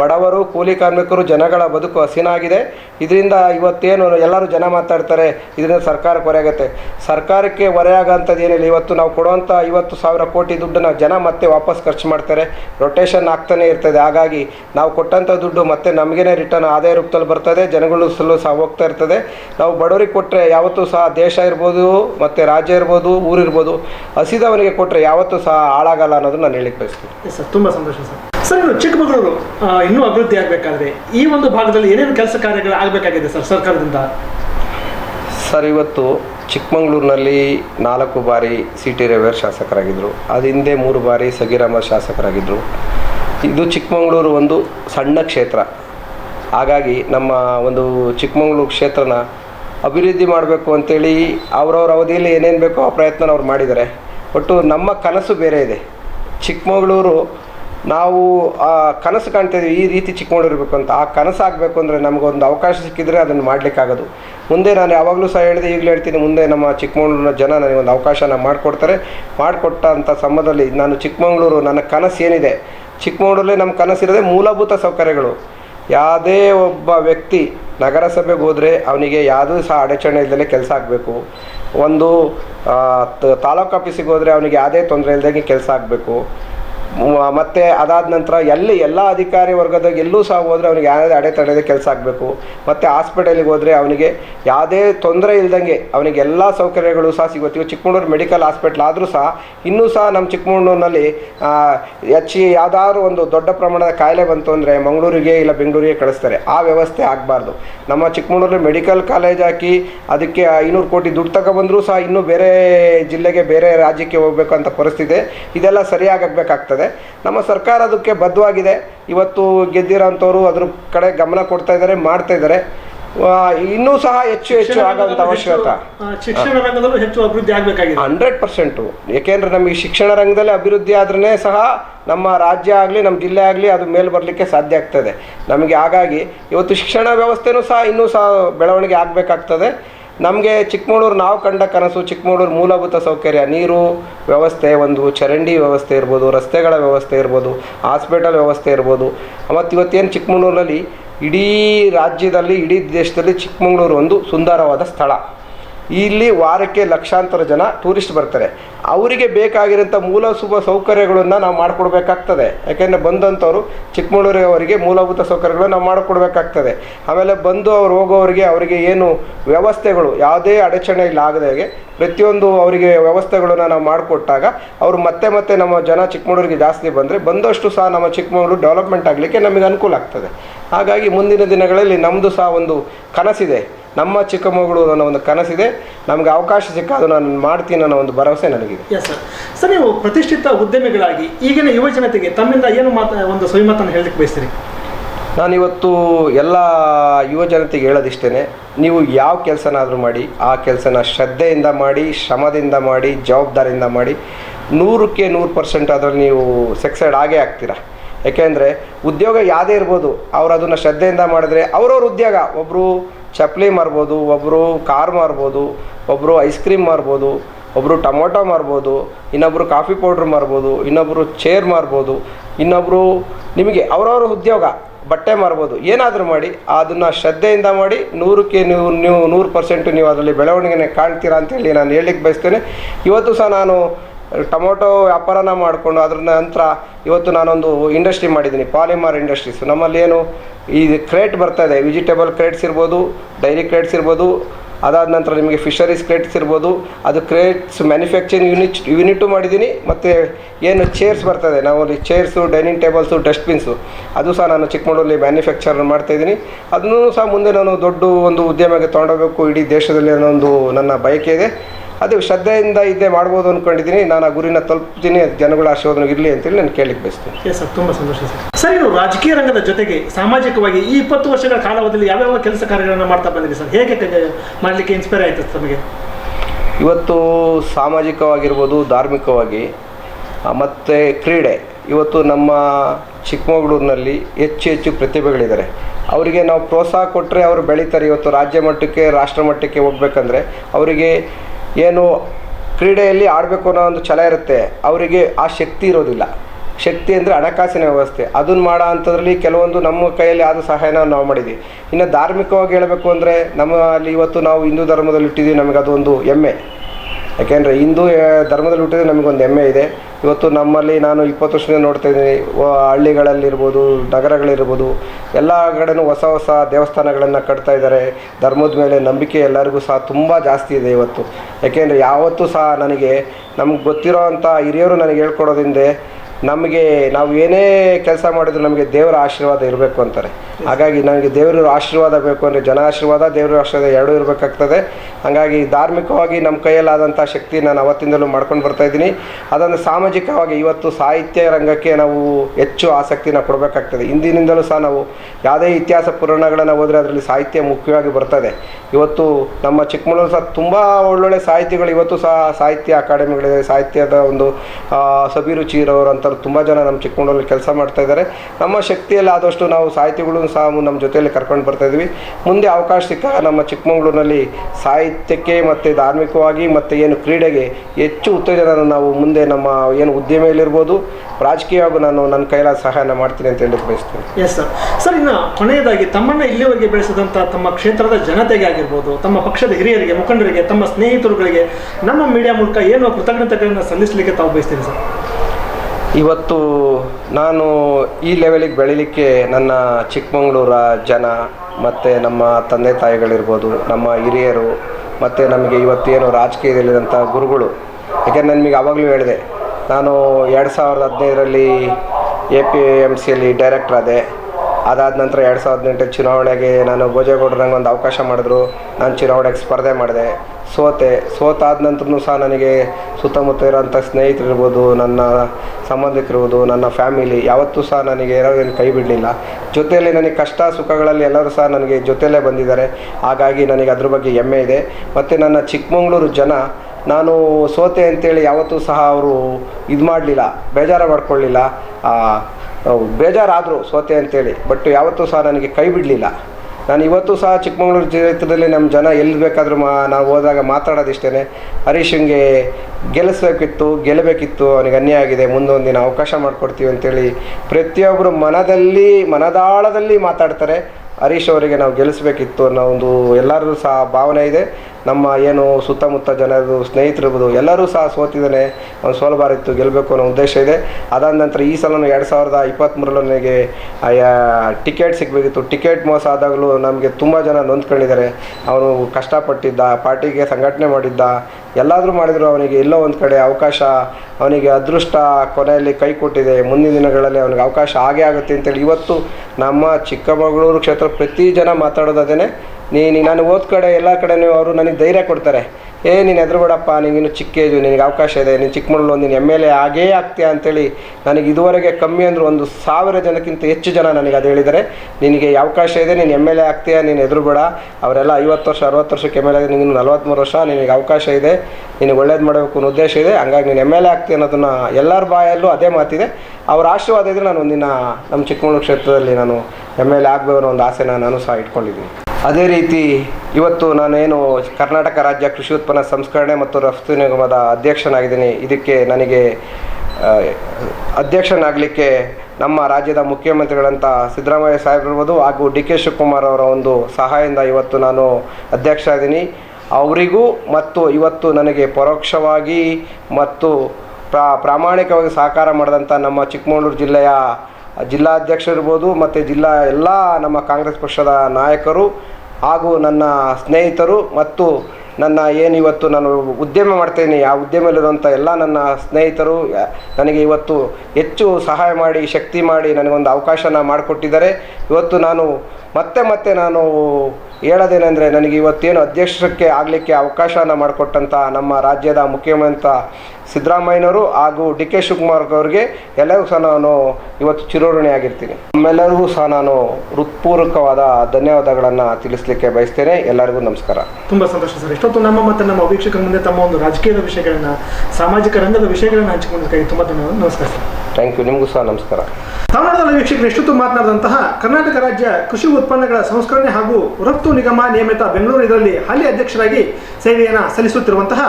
ಬಡವರು, ಕೂಲಿ ಕಾರ್ಮಿಕರು, ಜನಗಳ ಬದುಕು ಹಸಿನಾಗಿದೆ. ಇದರಿಂದ ಇವತ್ತೇನು ಎಲ್ಲರೂ ಜನ ಮಾತಾಡ್ತಾರೆ, ಇದರಿಂದ ಸರ್ಕಾರಕ್ಕೆ ಹೊರೆ ಆಗುತ್ತೆ ಸರ್ಕಾರಕ್ಕೆ ಹೊರೆ ಆಗೋಂಥದ್ದು ಏನಿಲ್ಲ. ಇವತ್ತು ನಾವು ಕೊಡುವಂಥ ಐವತ್ತು ಸಾವಿರ ಕೋಟಿ ದುಡ್ಡನ್ನು ಜನ ಮತ್ತೆ ವಾಪಸ್ ಖರ್ಚು ಮಾಡ್ತಾರೆ. ರೊಟೇಷನ್ ಆಗ್ತಾನೆ ಇರ್ತದೆ. ಹಾಗಾಗಿ ನಾವು ಕೊಟ್ಟಂಥ ದುಡ್ಡು ಮತ್ತೆ ನಮಗೇನೆ ರಿಟರ್ನ್ ಆದಾಯ ರೂಪದಲ್ಲಿ ಬರ್ತದೆ. ಜನಗಳು ಸಲ್ಲು ಸಹ ಹೋಗ್ತಾ ಇರ್ತದೆ. ನಾವು ಬಡವರಿಗೆ ಕೊಟ್ಟರೆ ಯಾವತ್ತೂ ಸಹ ದೇಶ ಇರ್ಬೋದು, ಮತ್ತು ರಾಜ್ಯ ಇರ್ಬೋದು ಊರಿರ್ಬೋದು ಹಸಿದವನಿಗೆ ಕೊಟ್ಟರೆ ಯಾವತ್ತೂ ಸಹ ಹಾಳಾಗಲ್ಲ ಅನ್ನೋದು ನಾನು ಹೇಳಿಕ್ ಬಯಸ್ತೀನಿ. ಸರ್ ತುಂಬ ಸಂತೋಷ ಸರ್ ಸರ್, ಇನ್ನು ಚಿಕ್ಕಮಗಳೂರು ಇನ್ನೂ ಅಭಿವೃದ್ಧಿ ಆಗಬೇಕಾದ್ರೆ ಈ ಒಂದು ಭಾಗದಲ್ಲಿ ಏನೇನು ಕೆಲಸ ಕಾರ್ಯಗಳು ಆಗಬೇಕಾಗಿದೆ ಸರ್ ಸರ್ಕಾರದಿಂದ? ಸರ್, ಇವತ್ತು ಚಿಕ್ಕಮಗಳೂರಿನಲ್ಲಿ ನಾಲ್ಕು ಬಾರಿ ಸಿ ಟಿ ರವಿಯರ್ ಶಾಸಕರಾಗಿದ್ದರು ಅದು ಹಿಂದೆ ಮೂರು ಬಾರಿ ಸಗಿರಾಮ ಶಾಸಕರಾಗಿದ್ದರು ಇದು ಚಿಕ್ಕಮಗಳೂರು ಒಂದು ಸಣ್ಣ ಕ್ಷೇತ್ರ. ಹಾಗಾಗಿ ನಮ್ಮ ಒಂದು ಚಿಕ್ಕಮಗಳೂರು ಕ್ಷೇತ್ರನ ಅಭಿವೃದ್ಧಿ ಮಾಡಬೇಕು ಅಂತೇಳಿ ಅವರವ್ರ ಅವಧಿಯಲ್ಲಿ ಏನೇನು ಬೇಕೋ ಆ ಪ್ರಯತ್ನ ಅವ್ರು ಮಾಡಿದ್ದಾರೆ. ಒಟ್ಟು ನಮ್ಮ ಕನಸು ಬೇರೆ ಇದೆ. ಚಿಕ್ಕಮಗಳೂರು ನಾವು ಆ ಕನಸು ಕಾಣ್ತಿದ್ವಿ ಈ ರೀತಿ ಚಿಕ್ಕಮಗಳೂರು ಇರಬೇಕು ಅಂತ. ಆ ಕನಸು ಆಗಬೇಕು ಅಂದರೆ ನಮಗೊಂದು ಅವಕಾಶ ಸಿಕ್ಕಿದರೆ ಅದನ್ನು ಮಾಡಲಿಕ್ಕಾಗೋದು. ಮುಂದೆ ನಾನು ಯಾವಾಗಲೂ ಸಹ ಹೇಳಿದೆ, ಈಗಲೂ ಹೇಳ್ತೀನಿ, ಮುಂದೆ ನಮ್ಮ ಚಿಕ್ಕಮಗಳೂರಿನ ಜನ ನನಗೊಂದು ಅವಕಾಶನ ಮಾಡಿಕೊಡ್ತಾರೆ. ಮಾಡಿಕೊಟ್ಟಂಥ ಸಮಯದಲ್ಲಿ ನಾನು ಚಿಕ್ಕಮಗಳೂರು, ನನ್ನ ಕನಸು ಏನಿದೆ? ಚಿಕ್ಕಮಗಳೂರಲ್ಲೇ ನಮ್ಮ ಕನಸಿರೋದೇ ಮೂಲಭೂತ ಸೌಕರ್ಯಗಳು. ಯಾವುದೇ ಒಬ್ಬ ವ್ಯಕ್ತಿ ನಗರಸಭೆಗೆ ಹೋದರೆ ಅವನಿಗೆ ಯಾವುದೂ ಸಹ ಅಡಚಣೆ ಇಲ್ಲದೆ ಕೆಲಸ ಆಗಬೇಕು. ಒಂದು ತಾಲೂಕು ಆಫೀಸಿಗೆ ಹೋದರೆ ಅವನಿಗೆ ಯಾವುದೇ ತೊಂದರೆ ಇಲ್ಲದಂಗೆ ಕೆಲಸ ಆಗಬೇಕು. ಮತ್ತು ಅದಾದ ನಂತರ ಎಲ್ಲಿ ಎಲ್ಲ ಅಧಿಕಾರಿ ವರ್ಗದ ಎಲ್ಲೂ ಸಹ ಹೋದರೆ ಅವನಿಗೆ ಯಾವುದೇ ಅಡೆತಡೆದ ಕೆಲಸ ಆಗಬೇಕು. ಮತ್ತು ಹಾಸ್ಪಿಟಲಿಗೆ ಹೋದರೆ ಅವನಿಗೆ ಯಾವುದೇ ತೊಂದರೆ ಇಲ್ದಂಗೆ ಅವನಿಗೆ ಎಲ್ಲ ಸೌಕರ್ಯಗಳು ಸಹ ಸಿಗುತ್ತೆ. ಚಿಕ್ಕಮಗಳೂರು ಮೆಡಿಕಲ್ ಹಾಸ್ಪಿಟ್ಲ್ ಆದರೂ ಸಹ ಇನ್ನೂ ಸಹ ನಮ್ಮ ಚಿಕ್ಕಮಗಳೂರಿನಲ್ಲಿ ಹೆಚ್ಚಿ ಯಾವುದಾದ್ರು ಒಂದು ದೊಡ್ಡ ಪ್ರಮಾಣದ ಕಾಯಿಲೆ ಬಂತು ಅಂದರೆ ಮಂಗಳೂರಿಗೆ ಇಲ್ಲ ಬೆಂಗಳೂರಿಗೆ ಕಳಿಸ್ತಾರೆ. ಆ ವ್ಯವಸ್ಥೆ ಆಗಬಾರ್ದು. ನಮ್ಮ ಚಿಕ್ಕಮಗಳೂರಲ್ಲಿ ಮೆಡಿಕಲ್ ಕಾಲೇಜ್ ಹಾಕಿ ಅದಕ್ಕೆ ಐನೂರು ಕೋಟಿ ದುಡ್ಡು ತಗೊಬಂದರೂ ಸಹ ಇನ್ನೂ ಬೇರೆ ಜಿಲ್ಲೆಗೆ, ಬೇರೆ ರಾಜ್ಯಕ್ಕೆ ಹೋಗಬೇಕು ಅಂತ ಪರಿಸ್ಥಿತಿ ಇದೆಲ್ಲ ಸರಿಯಾಗಬೇಕಾಗ್ತದೆ ನಮ್ಮ ಸರ್ಕಾರ ಅದಕ್ಕೆ ಬದ್ಧವಾಗಿದೆ. ಇವತ್ತು ಗೆದ್ದಿರೋಂಥವ್ರು ಅದ್ರ ಕಡೆ ಗಮನ ಕೊಡ್ತಾ ಇದ್ದಾರೆ ಮಾಡ್ತಾ ಇದ್ದಾರೆ. ಇನ್ನೂ ಸಹ ಹೆಚ್ಚು ಹೆಚ್ಚು ಆಗೋಂಥ ಅವಶ್ಯಕತೆ. ಶಿಕ್ಷಣ ರಂಗದಲ್ಲೂ ಹೆಚ್ಚು ಅಭಿವೃದ್ಧಿ ಆಗಬೇಕಾಗಿದೆ. Hundred percent. ಏಕೆಂದರೆ ನಮಗೆ ಶಿಕ್ಷಣ ರಂಗದಲ್ಲಿ ಅಭಿವೃದ್ಧಿ ಆದ್ರೇ ಸಹ ನಮ್ಮ ರಾಜ್ಯ ಆಗಲಿ ನಮ್ಮ ಜಿಲ್ಲೆ ಆಗಲಿ ಅದು ಮೇಲೆ ಬರಲಿಕ್ಕೆ ಸಾಧ್ಯ ಆಗ್ತದೆ. ನಮಗೆ ಹಾಗಾಗಿ ಇವತ್ತು ಶಿಕ್ಷಣ ವ್ಯವಸ್ಥೆನೂ ಸಹ ಇನ್ನೂ ಸಹ ಬೆಳವಣಿಗೆ ಆಗಬೇಕಾಗ್ತದೆ. ನಮಗೆ ಚಿಕ್ಕಮಗಳೂರು ನಾವು ಕಂಡ ಕನಸು ಚಿಕ್ಕಮಗಳೂರು ಮೂಲಭೂತ ಸೌಕರ್ಯ. ನೀರು ವ್ಯವಸ್ಥೆ ಒಂದು ಚರಂಡಿ ವ್ಯವಸ್ಥೆ ಇರ್ಬೋದು, ರಸ್ತೆಗಳ ವ್ಯವಸ್ಥೆ ಇರ್ಬೋದು, ಹಾಸ್ಪಿಟಲ್ ವ್ಯವಸ್ಥೆ ಇರ್ಬೋದು. ಮತ್ತು ಇವತ್ತೇನು ಚಿಕ್ಕಮಗಳೂರಲ್ಲಿ ಇಡೀ ರಾಜ್ಯದಲ್ಲಿ, ಇಡೀ ದೇಶದಲ್ಲಿ ಚಿಕ್ಕಮಗಳೂರು ಒಂದು ಸುಂದರವಾದ ಸ್ಥಳ. ಇಲ್ಲಿ ವಾರಕ್ಕೆ ಲಕ್ಷಾಂತರ ಜನ ಟೂರಿಸ್ಟ್ ಬರ್ತಾರೆ. ಅವರಿಗೆ ಬೇಕಾಗಿರೋಂಥ ಶುಭ ಸೌಕರ್ಯಗಳನ್ನು ನಾವು ಮಾಡಿಕೊಡ್ಬೇಕಾಗ್ತದೆ. ಯಾಕೆಂದರೆ ಬಂದಂಥವ್ರು ಚಿಕ್ಕಮಗಳೂರಿಗೆ ಅವರಿಗೆ ಮೂಲಭೂತ ಸೌಕರ್ಯಗಳನ್ನು ನಾವು ಮಾಡಿಕೊಡ್ಬೇಕಾಗ್ತದೆ. ಆಮೇಲೆ ಬಂದು ಅವ್ರು ಹೋಗೋರಿಗೆ ಅವರಿಗೆ ಏನು ವ್ಯವಸ್ಥೆಗಳು, ಯಾವುದೇ ಅಡಚಣೆ ಇಲ್ಲ ಆಗದಾಗೆ ಪ್ರತಿಯೊಂದು ಅವರಿಗೆ ವ್ಯವಸ್ಥೆಗಳನ್ನು ನಾವು ಮಾಡಿಕೊಟ್ಟಾಗ ಅವರು ಮತ್ತೆ ಮತ್ತೆ ನಮ್ಮ ಜನ ಚಿಕ್ಕಮಗಳೂರಿಗೆ ಜಾಸ್ತಿ ಬಂದರೆ ಬಂದಷ್ಟು ಸಹ ನಮ್ಮ ಚಿಕ್ಕಮಗಳೂರು ಡೆವಲಪ್ಮೆಂಟ್ ಆಗಲಿಕ್ಕೆ ನಮಗೆ ಅನುಕೂಲ ಆಗ್ತದೆ. ಹಾಗಾಗಿ ಮುಂದಿನ ದಿನಗಳಲ್ಲಿ ನಮ್ಮದು ಸಹ ಒಂದು ಕನಸಿದೆ. ನಮ್ಮ ಚಿಕ್ಕಮಗಳೂರು ಅನ್ನೋ ಒಂದು ಕನಸಿದೆ. ನಮಗೆ ಅವಕಾಶ ಸಿಕ್ಕ ಅದು ನಾನು ಮಾಡ್ತೀನಿ ಅನ್ನೋ ಒಂದು ಭರವಸೆ ನನಗಿದೆ. ಎಸ್ ಸರ್ ಸರ್ ನೀವು ಪ್ರತಿಷ್ಠಿತ ಉದ್ಯಮಿಗಳಾಗಿ ಈಗಿನ ಯುವ ಜನತೆಗೆ ತಮ್ಮಿಂದ ಏನು ಮಾತ ಒಂದು ಸವಿಮಾತನ್ನು ಹೇಳಲಿಕ್ಕೆ ಬಯಸ್ತೀರಿ? ನಾನಿವತ್ತು ಎಲ್ಲ ಯುವ ಜನತೆಗೆ ಹೇಳೋದಿಷ್ಟೇ ನೀವು ಯಾವ ಕೆಲಸನಾದರೂ ಮಾಡಿ ಆ ಕೆಲಸನ ಶ್ರದ್ಧೆಯಿಂದ ಮಾಡಿ ಶ್ರಮದಿಂದ ಮಾಡಿ ಜವಾಬ್ದಾರಿಯಿಂದ ಮಾಡಿ ನೂರಕ್ಕೆ ನೂರು ಪರ್ಸೆಂಟ್ ಅದರಲ್ಲಿ ನೀವು ಸಕ್ಸೆಡ್ ಆಗೇ ಆಗ್ತೀರಾ? ಯಾಕೆಂದರೆ ಉದ್ಯೋಗ ಯಾವುದೇ ಇರ್ಬೋದು ಅವರು ಅದನ್ನು ಶ್ರದ್ಧೆಯಿಂದ ಮಾಡಿದ್ರೆ ಅವ್ರವ್ರ ಉದ್ಯೋಗ ಒಬ್ಬರು ಚಪ್ಪಲಿ ಮಾರ್ಬೋದು ಒಬ್ಬರು ಕಾರ್ ಮಾರ್ಬೋದು ಒಬ್ಬರು ಐಸ್ ಕ್ರೀಮ್ ಮಾರ್ಬೋದು ಒಬ್ಬರು ಟೊಮೊಟೊ ಮಾರ್ಬೋದು ಇನ್ನೊಬ್ಬರು ಕಾಫಿ ಪೌಡ್ರ್ ಮಾರ್ಬೋದು ಇನ್ನೊಬ್ಬರು ಚೇರ್ ಮಾರ್ಬೋದು ಇನ್ನೊಬ್ಬರು ನಿಮಗೆ ಅವರವ್ರ ಉದ್ಯೋಗ, ಬಟ್ಟೆ ಮಾರ್ಬೋದು, ಏನಾದರೂ ಮಾಡಿ, ಅದನ್ನು ಶ್ರದ್ಧೆಯಿಂದ ಮಾಡಿ, ನೂರಕ್ಕೆ ನೀವು ನೀವು ನೂರು ಪರ್ಸೆಂಟು ನೀವು ಅದರಲ್ಲಿ ಬೆಳವಣಿಗೆನೇ ಕಾಣ್ತೀರಾ ಅಂತೇಳಿ ನಾನು ಹೇಳಲಿಕ್ಕೆ ಬಯಸ್ತೇನೆ. ಇವತ್ತು ಸಹ ನಾನು ಟೊಮೊಟೊ ವ್ಯಾಪಾರನ ಮಾಡಿಕೊಂಡು ಅದ್ರ ನಂತರ ಇವತ್ತು ನಾನೊಂದು ಇಂಡಸ್ಟ್ರಿ ಮಾಡಿದ್ದೀನಿ, ಪಾಲಿಮಾರ್ ಇಂಡಸ್ಟ್ರೀಸ್. ನಮ್ಮಲ್ಲಿ ಏನು ಈ ಕ್ರೇಟ್ ಬರ್ತಾ ಇದೆ, ವೆಜಿಟೇಬಲ್ ಕ್ರೇಟ್ಸ್ ಇರ್ಬೋದು, ಡೈರಿ ಕ್ರೇಟ್ಸ್ ಇರ್ಬೋದು, ಅದಾದ ನಂತರ ನಿಮಗೆ ಫಿಶರೀಸ್ ಕ್ರೇಟ್ಸ್ ಇರ್ಬೋದು, ಅದು ಕ್ರೇಟ್ಸ್ ಮ್ಯಾನುಫ್ಯಾಕ್ಚರಿಂಗ್ ಯೂನಿಟ್, ಯೂನಿಟು ಮಾಡಿದ್ದೀನಿ, ಮತ್ತು ಏನು ಚೇರ್ಸ್ ಬರ್ತದೆ ನಾವು ಅಲ್ಲಿ ಚೇರ್ಸು, ಡೈನಿಂಗ್ ಟೇಬಲ್ಸು, ಡಸ್ಟ್ಬಿನ್ಸು, ಅದು ಸಹ ನಾನು ಚಿಕ್ಕಮಗಳೂರಲ್ಲಿ ಮ್ಯಾನುಫ್ಯಾಕ್ಚರ್ ಮಾಡ್ತಾಯಿದ್ದೀನಿ. ಅದನ್ನು ಸಹ ಮುಂದೆ ನಾನು ದೊಡ್ಡ ಒಂದು ಉದ್ಯಮಕ್ಕೆ ತೊಗೊಂಡೋಗಬೇಕು, ಇಡೀ ದೇಶದಲ್ಲಿ ಅನ್ನೋ ಒಂದು ನನ್ನ ಬಯಕೆ ಇದೆ. ಅದು ಶ್ರದ್ಧೆಯಿಂದ ಇದ್ದೇ ಮಾಡ್ಬೋದು ಅಂದ್ಕೊಂಡಿದ್ದೀನಿ ನಾನು ಆ ಗುರಿನ ತಲುಪ್ತೀನಿ ಜನಗಳ ಆಶೀರ್ವಾದ ಇರಲಿ ಅಂತೇಳಿ ನಾನು ಕೇಳಲಿಕ್ಕೆ ಬಯಸ್ತೀನಿ. ಎಸ್ ಸರ್ ತುಂಬ ಸಂತೋಷ ಸರ್ ಸರ್ ರಾಜಕೀಯ ರಂಗದ ಜೊತೆಗೆ ಸಾಮಾಜಿಕವಾಗಿ ಈ ಇಪ್ಪತ್ತು ವರ್ಷಗಳ ಕಾಲಾವಧಿಯಲ್ಲಿ ಯಾವ್ಯಾವ ಕೆಲಸ ಕಾರ್ಯಗಳನ್ನು ಮಾಡ್ತಾ ಬಂದಿರಿ ಸರ್ ಹೇಗೆ ಮಾಡಲಿಕ್ಕೆ ಇನ್ಸ್ಪೈರ್ ಆಯಿತು ನಮಗೆ ಇವತ್ತು ಸಾಮಾಜಿಕವಾಗಿರ್ಬೋದು ಧಾರ್ಮಿಕವಾಗಿ ಮತ್ತು ಕ್ರೀಡೆ. ಇವತ್ತು ನಮ್ಮ ಚಿಕ್ಕಮಗಳೂರಿನಲ್ಲಿ ಹೆಚ್ಚು ಹೆಚ್ಚು ಪ್ರತಿಭೆಗಳಿದ್ದಾರೆ. ಅವರಿಗೆ ನಾವು ಪ್ರೋತ್ಸಾಹ ಕೊಟ್ಟರೆ ಅವರು ಬೆಳೀತಾರೆ. ಇವತ್ತು ರಾಜ್ಯ ಮಟ್ಟಕ್ಕೆ ರಾಷ್ಟ್ರ ಮಟ್ಟಕ್ಕೆ ಹೋಗ್ಬೇಕಂದ್ರೆ ಅವರಿಗೆ ಏನು ಕ್ರೀಡೆಯಲ್ಲಿ ಆಡಬೇಕು ಅನ್ನೋ ಒಂದು ಛಲ ಇರುತ್ತೆ, ಅವರಿಗೆ ಆ ಶಕ್ತಿ ಇರೋದಿಲ್ಲ. ಶಕ್ತಿ ಅಂದರೆ ಹಣಕಾಸಿನ ವ್ಯವಸ್ಥೆ. ಅದನ್ನು ಮಾಡೋ ಅಂಥದ್ರಲ್ಲಿ ಕೆಲವೊಂದು ನಮ್ಮ ಕೈಯಲ್ಲಿ ಆದ ಸಹಾಯನ ನಾವು ಮಾಡಿದ್ವಿ. ಇನ್ನು ಧಾರ್ಮಿಕವಾಗಿ ಹೇಳಬೇಕು ಅಂದರೆ ನಮ್ಮಲ್ಲಿ ಇವತ್ತು ನಾವು ಹಿಂದೂ ಧರ್ಮದಲ್ಲಿ ಇಟ್ಟಿದ್ದೀವಿ ನಮಗೆ ಅದೊಂದು ಹೆಮ್ಮೆ. ಯಾಕೆಂದರೆ ಹಿಂದೂ ಧರ್ಮದಲ್ಲಿ ಹುಟ್ಟಿದ್ರೆ ನಮಗೊಂದು ಹೆಮ್ಮೆ ಇದೆ. ಇವತ್ತು ನಮ್ಮಲ್ಲಿ ನಾನು ಇಪ್ಪತ್ತು ವರ್ಷದಿಂದ ನೋಡ್ತಾ ಇದ್ದೀನಿ ಹಳ್ಳಿಗಳಲ್ಲಿರ್ಬೋದು, ನಗರಗಳಿರ್ಬೋದು, ಎಲ್ಲ ಕಡೆನೂ ಹೊಸ ಹೊಸ ದೇವಸ್ಥಾನಗಳನ್ನು ಕಟ್ತಾ ಇದ್ದಾರೆ. ಧರ್ಮದ ಮೇಲೆ ನಂಬಿಕೆ ಎಲ್ಲರಿಗೂ ಸಹ ತುಂಬ ಜಾಸ್ತಿ ಇದೆ ಇವತ್ತು. ಯಾಕೆಂದರೆ ಯಾವತ್ತೂ ಸಹ ನನಗೆ ನಮ್ಗೆ ಗೊತ್ತಿರೋ ಅಂಥ ಹಿರಿಯರು ನನಗೆ ಹೇಳ್ಕೊಡೋದ್ರಿಂದ ನಮಗೆ ನಾವು ಏನೇ ಕೆಲಸ ಮಾಡಿದ್ರು ನಮಗೆ ದೇವರ ಆಶೀರ್ವಾದ ಇರಬೇಕು ಅಂತಾರೆ. ಹಾಗಾಗಿ ನನಗೆ ದೇವರ ಆಶೀರ್ವಾದ ಬೇಕು ಅಂದರೆ ಜನ ಆಶೀರ್ವಾದ ದೇವರ ಆಶೀರ್ವಾದ ಎರಡೂ ಇರಬೇಕಾಗ್ತದೆ. ಹಾಗಾಗಿ ಧಾರ್ಮಿಕವಾಗಿ ನಮ್ಮ ಕೈಯಲ್ಲಾದಂಥ ಶಕ್ತಿ ನಾನು ಅವತ್ತಿಂದಲೂ ಮಾಡ್ಕೊಂಡು ಬರ್ತಾ ಇದ್ದೀನಿ. ಅದನ್ನು ಸಾಮಾಜಿಕವಾಗಿ ಇವತ್ತು ಸಾಹಿತ್ಯ ರಂಗಕ್ಕೆ ನಾವು ಹೆಚ್ಚು ಆಸಕ್ತಿನ ಕೊಡಬೇಕಾಗ್ತದೆ. ಹಿಂದಿನಿಂದಲೂ ಸಹ ನಾವು ಯಾವುದೇ ಇತಿಹಾಸ ಪುರಾಣಗಳನ್ನು ಹೋದರೆ ಅದರಲ್ಲಿ ಸಾಹಿತ್ಯ ಮುಖ್ಯವಾಗಿ ಬರ್ತದೆ. ಇವತ್ತು ನಮ್ಮ ಚಿಕ್ಕಮಗಳೂರು ಸಹ ತುಂಬ ಒಳ್ಳೊಳ್ಳೆ ಸಾಹಿತಿಗಳು ಇವತ್ತು ಸಹ ಸಾಹಿತ್ಯ ಅಕಾಡೆಮಿಗಳಿದೆ. ಸಾಹಿತ್ಯದ ಒಂದು ಸಬೀರು ಇರೋರು ಅಂತಾರೆ ತುಂಬ ಜನ ನಮ್ಮ ಚಿಕ್ಕಮಗಳೂರಲ್ಲಿ ಕೆಲಸ ಮಾಡ್ತಾ ಇದ್ದಾರೆ. ನಮ್ಮ ಶಕ್ತಿಯಲ್ಲಿ ಆದಷ್ಟು ನಾವು ಸಾಹಿತಿಗಳನ್ನು ಸಹ ನಮ್ಮ ಜೊತೆಯಲ್ಲಿ ಕರ್ಕೊಂಡು ಬರ್ತಾ ಇದ್ವಿ. ಮುಂದೆ ಅವಕಾಶ ಸಿಕ್ಕಾಗ ನಮ್ಮ ಚಿಕ್ಕಮಗಳೂರಿನಲ್ಲಿ ಸಾಹಿತ್ಯಕ್ಕೆ ಮತ್ತು ಧಾರ್ಮಿಕವಾಗಿ ಮತ್ತು ಏನು ಕ್ರೀಡೆಗೆ ಹೆಚ್ಚು ಉತ್ತೇಜನ ನಾವು ಮುಂದೆ ನಮ್ಮ ಏನು ಉದ್ಯಮಿಯಲ್ಲಿರ್ಬೋದು ರಾಜಕೀಯವಾಗೂ ನಾನು ನನ್ನ ಕೈಲ ಸಹಾಯನ ಮಾಡ್ತೀನಿ ಅಂತ ಹೇಳಕ್ಕೆ ಬಯಸ್ತೀನಿ. ಎಸ್ ಸರ್ ಸರ್ ಇನ್ನು ಕೊನೆಯದಾಗಿ ತಮ್ಮನ್ನ ಇಲ್ಲಿವರೆಗೆ ಬೆಳೆಸಿದಂಥ ತಮ್ಮ ಕ್ಷೇತ್ರದ ಜನತೆಗೆ ಆಗಿರ್ಬೋದು, ತಮ್ಮ ಪಕ್ಷದ ಹಿರಿಯರಿಗೆ, ಮುಖಂಡರಿಗೆ, ತಮ್ಮ ಸ್ನೇಹಿತರುಗಳಿಗೆ, ನಮ್ಮ ಮೀಡಿಯಾ ಮೂಲಕ ಏನು ಕೃತಜ್ಞತೆಗಳನ್ನು ಸಲ್ಲಿಸಲಿಕ್ಕೆ ತಾವು ಬಯಸ್ತೀನಿ ಸರ್ ಇವತ್ತು ನಾನು ಈ ಲೆವೆಲಿಗೆ ಬೆಳಿಲಿಕ್ಕೆ ನನ್ನ ಚಿಕ್ಕಮಗಳೂರ ಜನ, ಮತ್ತು ನಮ್ಮ ತಂದೆ ತಾಯಿಗಳಿರ್ಬೋದು, ನಮ್ಮ ಹಿರಿಯರು, ಮತ್ತು ನಮಗೆ ಇವತ್ತೇನು ರಾಜಕೀಯದಲ್ಲಿರೋಂಥ ಗುರುಗಳು. ಯಾಕೆಂದ್ರೆ ನಿಮಗೆ ಆವಾಗಲೂ ಹೇಳಿದೆ, ನಾನು ಎರಡು ಸಾವಿರದ ಹದಿನೈದರಲ್ಲಿ ಎ ಪಿ ಎಂ ಸಿಯಲ್ಲಿ ಡೈರೆಕ್ಟರ್ ಆದೆ. ಅದಾದ ನಂತರ ಎರಡು ಸಾವಿರದ ಹದಿನೆಂಟು ಚುನಾವಣೆಗೆ ನಾನು ಭೋಜೇಗೌಡರು ನಂಗೆ ಒಂದು ಅವಕಾಶ ಮಾಡಿದ್ರು. ನಾನು ಚುನಾವಣೆಗೆ ಸ್ಪರ್ಧೆ ಮಾಡಿದೆ. ಸೋತೆ. ಸೋತಾದ ನಂತರನೂ ಸಹ ನನಗೆ ಸುತ್ತಮುತ್ತ ಇರೋಂಥ ಸ್ನೇಹಿತರಿರ್ಬೋದು, ನನ್ನ ಸಂಬಂಧಿಕರಿರ್ಬೋದು, ನನ್ನ ಫ್ಯಾಮಿಲಿ ಯಾವತ್ತೂ ಸಹ ನನಗೆ ಏನು ಕೈ ಬಿಡಲಿಲ್ಲ. ಜೊತೆಯಲ್ಲಿ ನನಗೆ ಕಷ್ಟ ಸುಖಗಳಲ್ಲಿ ಎಲ್ಲರೂ ಸಹ ನನಗೆ ಜೊತೆಯಲ್ಲೇ ಬಂದಿದ್ದಾರೆ. ಹಾಗಾಗಿ ನನಗೆ ಅದ್ರ ಬಗ್ಗೆ ಹೆಮ್ಮೆ ಇದೆ. ಮತ್ತು ನನ್ನ ಚಿಕ್ಕಮಗಳೂರು ಜನ ನಾನು ಸೋತೆ ಅಂತೇಳಿ ಯಾವತ್ತೂ ಸಹ ಅವರು ಇದು ಮಾಡಲಿಲ್ಲ, ಬೇಜಾರು ಮಾಡ್ಕೊಳ್ಳಿಲ್ಲ. ಬೇಜಾರಾದರು ಸೋತೆ ಅಂತೇಳಿ ಬಟ್ ಯಾವತ್ತೂ ಸಹ ನನಗೆ ಕೈ ಬಿಡಲಿಲ್ಲ. ನಾನು ಇವತ್ತು ಸಹ ಚಿಕ್ಕಮಗಳೂರು ಕ್ಷೇತ್ರದಲ್ಲಿ ನಮ್ಮ ಜನ ಎಲ್ಲಿ ಬೇಕಾದರೂ ಮಾ, ನಾವು ಹೋದಾಗ ಮಾತಾಡೋದಿಷ್ಟೇ ಹರೀಶಂಗೆ ಗೆಲ್ಲಿಸ್ಬೇಕಿತ್ತು, ಗೆಲ್ಲಬೇಕಿತ್ತು, ಅವನಿಗೆ ಅನ್ಯಾಯ ಆಗಿದೆ ಮುಂದೊಂದು ದಿನ ಅವಕಾಶ ಮಾಡಿಕೊಡ್ತೀವಿ ಅಂತೇಳಿ ಪ್ರತಿಯೊಬ್ಬರು ಮನದಲ್ಲಿ, ಮನದಾಳದಲ್ಲಿ ಮಾತಾಡ್ತಾರೆ. ಹರೀಶ್ ಅವರಿಗೆ ನಾವು ಗೆಲ್ಲಿಸ್ಬೇಕಿತ್ತು ಅನ್ನೋ ಒಂದು ಎಲ್ಲರೂ ಸಹ ಭಾವನೆ ಇದೆ. ನಮ್ಮ ಏನು ಸುತ್ತಮುತ್ತ ಜನರದು ಸ್ನೇಹಿತರಿರ್ಬೋದು, ಎಲ್ಲರೂ ಸಹ ಸೋತಿದ್ದಾನೆ. ಅವ್ನು ಸೋಲಬಾರಿತ್ತು ಗೆಲ್ಲಬೇಕು ಅನ್ನೋ ಉದ್ದೇಶ ಇದೆ. ಅದಾದ ನಂತರ ಈ ಸಲ ಎರಡು ಸಾವಿರದ ಇಪ್ಪತ್ತ್ಮೂರರಲ್ಲಿ ನನಗೆ ಟಿಕೆಟ್ ಸಿಗಬೇಕಿತ್ತು. ಟಿಕೆಟ್ ಮೋಸ ಆದಾಗಲೂ ನಮಗೆ ತುಂಬ ಜನ ನೊಂದ್ಕೊಂಡಿದ್ದಾರೆ. ಅವನು ಕಷ್ಟಪಟ್ಟಿದ್ದ, ಪಾರ್ಟಿಗೆ ಸಂಘಟನೆ ಮಾಡಿದ್ದ, ಎಲ್ಲಾದರೂ ಮಾಡಿದರೂ ಅವನಿಗೆ ಎಲ್ಲೋ ಒಂದು ಕಡೆ ಅವಕಾಶ, ಅವನಿಗೆ ಅದೃಷ್ಟ ಕೊನೆಯಲ್ಲಿ ಕೈ ಕೊಟ್ಟಿದೆ. ಮುಂದಿನ ದಿನಗಳಲ್ಲಿ ಅವನಿಗೆ ಅವಕಾಶ ಆಗೇ ಆಗುತ್ತೆ ಅಂತೇಳಿ ಇವತ್ತು ನಮ್ಮ ಚಿಕ್ಕಮಗಳೂರು ಕ್ಷೇತ್ರ ಪ್ರತಿ ಜನ ಮಾತಾಡೋದೇ ನೀನು ನಾನು ಓದ್ ಕಡೆ ಎಲ್ಲ ಕಡೆನೂ ಅವರು ನನಗೆ ಧೈರ್ಯ ಕೊಡ್ತಾರೆ. ಏ, ನೀನು ಎದುರುಬೇಡಪ್ಪ ನಿನಗಿನ್ನು ಚಿಕ್ಕ ಏಜು ನಿನಗೆ ಅವಕಾಶ ಇದೆ, ನೀನು ಚಿಕ್ಕಮಗಳೂರು ಒಂದು ಎಂ ಎಲ್ ಎ ಆಗೇ ಆಗ್ತೀಯ ಅಂತೇಳಿ ನನಗೆ ಇದುವರೆಗೆ ಕಮ್ಮಿ ಅಂದರು ಒಂದು ಸಾವಿರ ಜನಕ್ಕಿಂತ ಹೆಚ್ಚು ಜನ ನನಗೆ ಅದು ಹೇಳಿದ್ದಾರೆ ನಿನಗೆ ಅವಕಾಶ ಇದೆ, ನೀನು ಎಂ ಎಲ್ ಎ ಆಗ್ತೀಯ, ನೀನು ಎದುರುಬೇಡ ಅವರೆಲ್ಲ ಐವತ್ತು ವರ್ಷ, ಅರವತ್ತು ವರ್ಷಕ್ಕೆ ಎಂ ಎಲ್ ಎ ನಿನಗೆ ನಲ್ವತ್ತ್ಮೂರು ವರ್ಷ, ನಿನಗೆ ಅವಕಾಶ ಇದೆ, ನಿನಗೆ ಒಳ್ಳೇದು ಮಾಡಬೇಕು ಅನ್ನೋ ಉದ್ದೇಶ ಇದೆ. ಹಂಗಾಗಿ ನೀನು ಎಂ ಎಲ್ ಎ ಆಗ್ತೀಯ ಅನ್ನೋದನ್ನು ಎಲ್ಲರ ಬಾಯಲ್ಲೂ ಅದೇ ಮಾತಿದೆ. ಅವ್ರ ಆಶೀರ್ವಾದ ಇದ್ದರೆ ನಾನು ಒಂದಿನ ನಮ್ಮ ಚಿಕ್ಕಮಗಳೂರು ಕ್ಷೇತ್ರದಲ್ಲಿ ನಾನು ಎಂ ಎಲ್ ಎ ಆಗಬೇಕು ಅನ್ನೋ ಒಂದು ಆಸೆನ ನಾನು ಸಹ ಇಟ್ಕೊಂಡಿದ್ದೀನಿ. ಅದೇ ರೀತಿ ಇವತ್ತು ನಾನೇನು ಕರ್ನಾಟಕ ರಾಜ್ಯ ಕೃಷಿ ಉತ್ಪನ್ನ ಸಂಸ್ಕರಣೆ ಮತ್ತು ರಫ್ತು ನಿಗಮದ ಅಧ್ಯಕ್ಷನಾಗಿದ್ದೀನಿ. ಇದಕ್ಕೆ ನನಗೆ ಅಧ್ಯಕ್ಷನಾಗಲಿಕ್ಕೆ ನಮ್ಮ ರಾಜ್ಯದ ಮುಖ್ಯಮಂತ್ರಿಗಳಂತ ಸಿದ್ದರಾಮಯ್ಯ ಸಾಹೇಬ್ರಿರ್ಬೋದು ಹಾಗೂ ಡಿ ಕೆ ಶಿವಕುಮಾರ್ ಅವರ ಒಂದು ಸಹಾಯದಿಂದ ಇವತ್ತು ನಾನು ಅಧ್ಯಕ್ಷ ಇದ್ದೀನಿ ಅವರಿಗೂ ಮತ್ತು ಇವತ್ತು ನನಗೆ ಪರೋಕ್ಷವಾಗಿ ಮತ್ತು ಪ್ರಾ, ಪ್ರಾಮಾಣಿಕವಾಗಿ ಸಹಕಾರ ಮಾಡಿದಂಥ ನಮ್ಮ ಚಿಕ್ಕಮಗಳೂರು ಜಿಲ್ಲೆಯ ಜಿಲ್ಲಾಧ್ಯಕ್ಷರಿರ್ಬೋದು ಮತ್ತು ಜಿಲ್ಲಾ ಎಲ್ಲ ನಮ್ಮ ಕಾಂಗ್ರೆಸ್ ಪಕ್ಷದ ನಾಯಕರು ಹಾಗೂ ನನ್ನ ಸ್ನೇಹಿತರು ಮತ್ತು ನನ್ನ ಏನು ಇವತ್ತು ನಾನು ಉದ್ಯಮ ಮಾಡ್ತೇನೆ, ಆ ಉದ್ಯಮದಲ್ಲಿರುವಂಥ ಎಲ್ಲ ನನ್ನ ಸ್ನೇಹಿತರು ನನಗೆ ಇವತ್ತು ಹೆಚ್ಚು ಸಹಾಯ ಮಾಡಿ, ಶಕ್ತಿ ಮಾಡಿ ನನಗೊಂದು ಅವಕಾಶನ ಮಾಡಿಕೊಟ್ಟಿದ್ದಾರೆ. ಇವತ್ತು ನಾನು ಮತ್ತೆ ಮತ್ತೆ ನಾನು ಹೇಳೋದೇನೆಂದರೆ ನನಗೆ ಇವತ್ತೇನು ಅಧ್ಯಕ್ಷಕ್ಕೆ ಆಗಲಿಕ್ಕೆ ಅವಕಾಶನ ಮಾಡಿಕೊಟ್ಟಂಥ ನಮ್ಮ ರಾಜ್ಯದ ಮುಖ್ಯಮಂತ್ರಿ ಸಿದ್ದರಾಮಯ್ಯನವರು ಹಾಗೂ ಡಿ ಕೆ ಶಿವಕುಮಾರ್ ಅವರಿಗೆ ಎಲ್ಲರಿಗೂ ಸಹ ನಾನು ಇವತ್ತು ಚಿರೋರಣೆ ಆಗಿರ್ತೀನಿ ನಮ್ಮೆಲ್ಲರಿಗೂ ಸಹ ನಾನು ಹೃತ್ಪೂರ್ವಕವಾದ ಧನ್ಯವಾದಗಳನ್ನು ತಿಳಿಸ್ಲಿಕ್ಕೆ ಬಯಸ್ತೇನೆ. ಎಲ್ಲರಿಗೂ ನಮಸ್ಕಾರ. ತುಂಬ ಸಂತೋಷ ಸರ್. ಇಷ್ಟೊತ್ತು ನಮ್ಮ ಮತ್ತು ನಮ್ಮ ವೀಕ್ಷಕರ ಮುಂದೆ ತಮ್ಮ ಒಂದು ರಾಜಕೀಯದ ವಿಷಯಗಳನ್ನು, ಸಾಮಾಜಿಕ ರಂಗದ ವಿಷಯಗಳನ್ನು ಹಂಚಿಕೊಂಡಿದ್ದಕ್ಕಾಗಿ ತುಂಬ ಧನ್ಯವಾದ ನಮಸ್ಕಾರ ಥ್ಯಾಂಕ್ ಯು ನಿಮಗೂ ಸಹ ನಮಸ್ಕಾರ. ಕನ್ನಡದಲ್ಲಿ ವೀಕ್ಷಕರು ಎಷ್ಟೊತ್ತು ಮಾತನಾಡಿದಂತಹ ಕರ್ನಾಟಕ ರಾಜ್ಯ ಕೃಷಿ ಉತ್ಪನ್ನಗಳ ಸಂಸ್ಕರಣೆ ಹಾಗೂ ರಫ್ತು ನಿಗಮ ನಿಯಮಿತ ಬೆಂಗಳೂರು ಇದರಲ್ಲಿ ಹಾಲಿ ಅಧ್ಯಕ್ಷರಾಗಿ ಸೇವೆಯನ್ನು ಸಲ್ಲಿಸುತ್ತಿರುವಂತಹ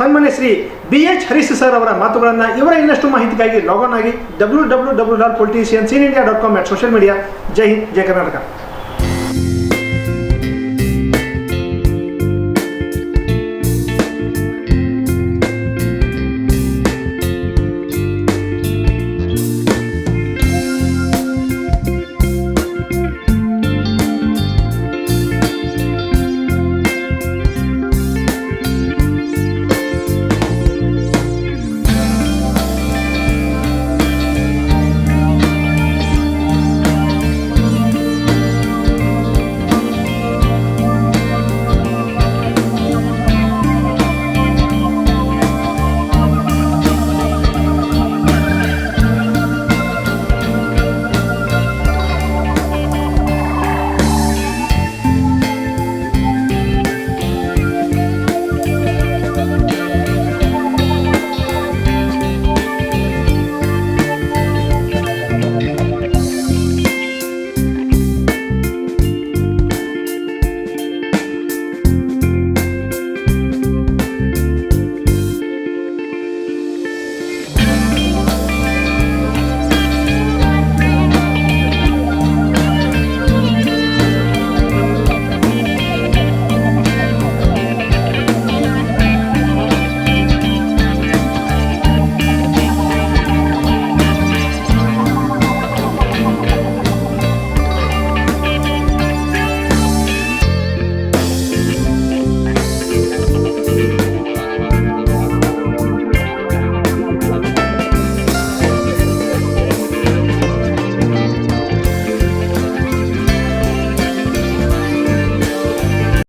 ಸನ್ಮಾನ್ಯ Shri B H Harish sir ಅವರ ಮಾತುಗಳನ್ನು ಇವರ ಇನ್ನಷ್ಟು ಮಾಹಿತಿಗಾಗಿ ಲಾಗನ್ ಆಗಿ W W W dot politician seen India dot com at social media Jai Hind, Jai Karnataka.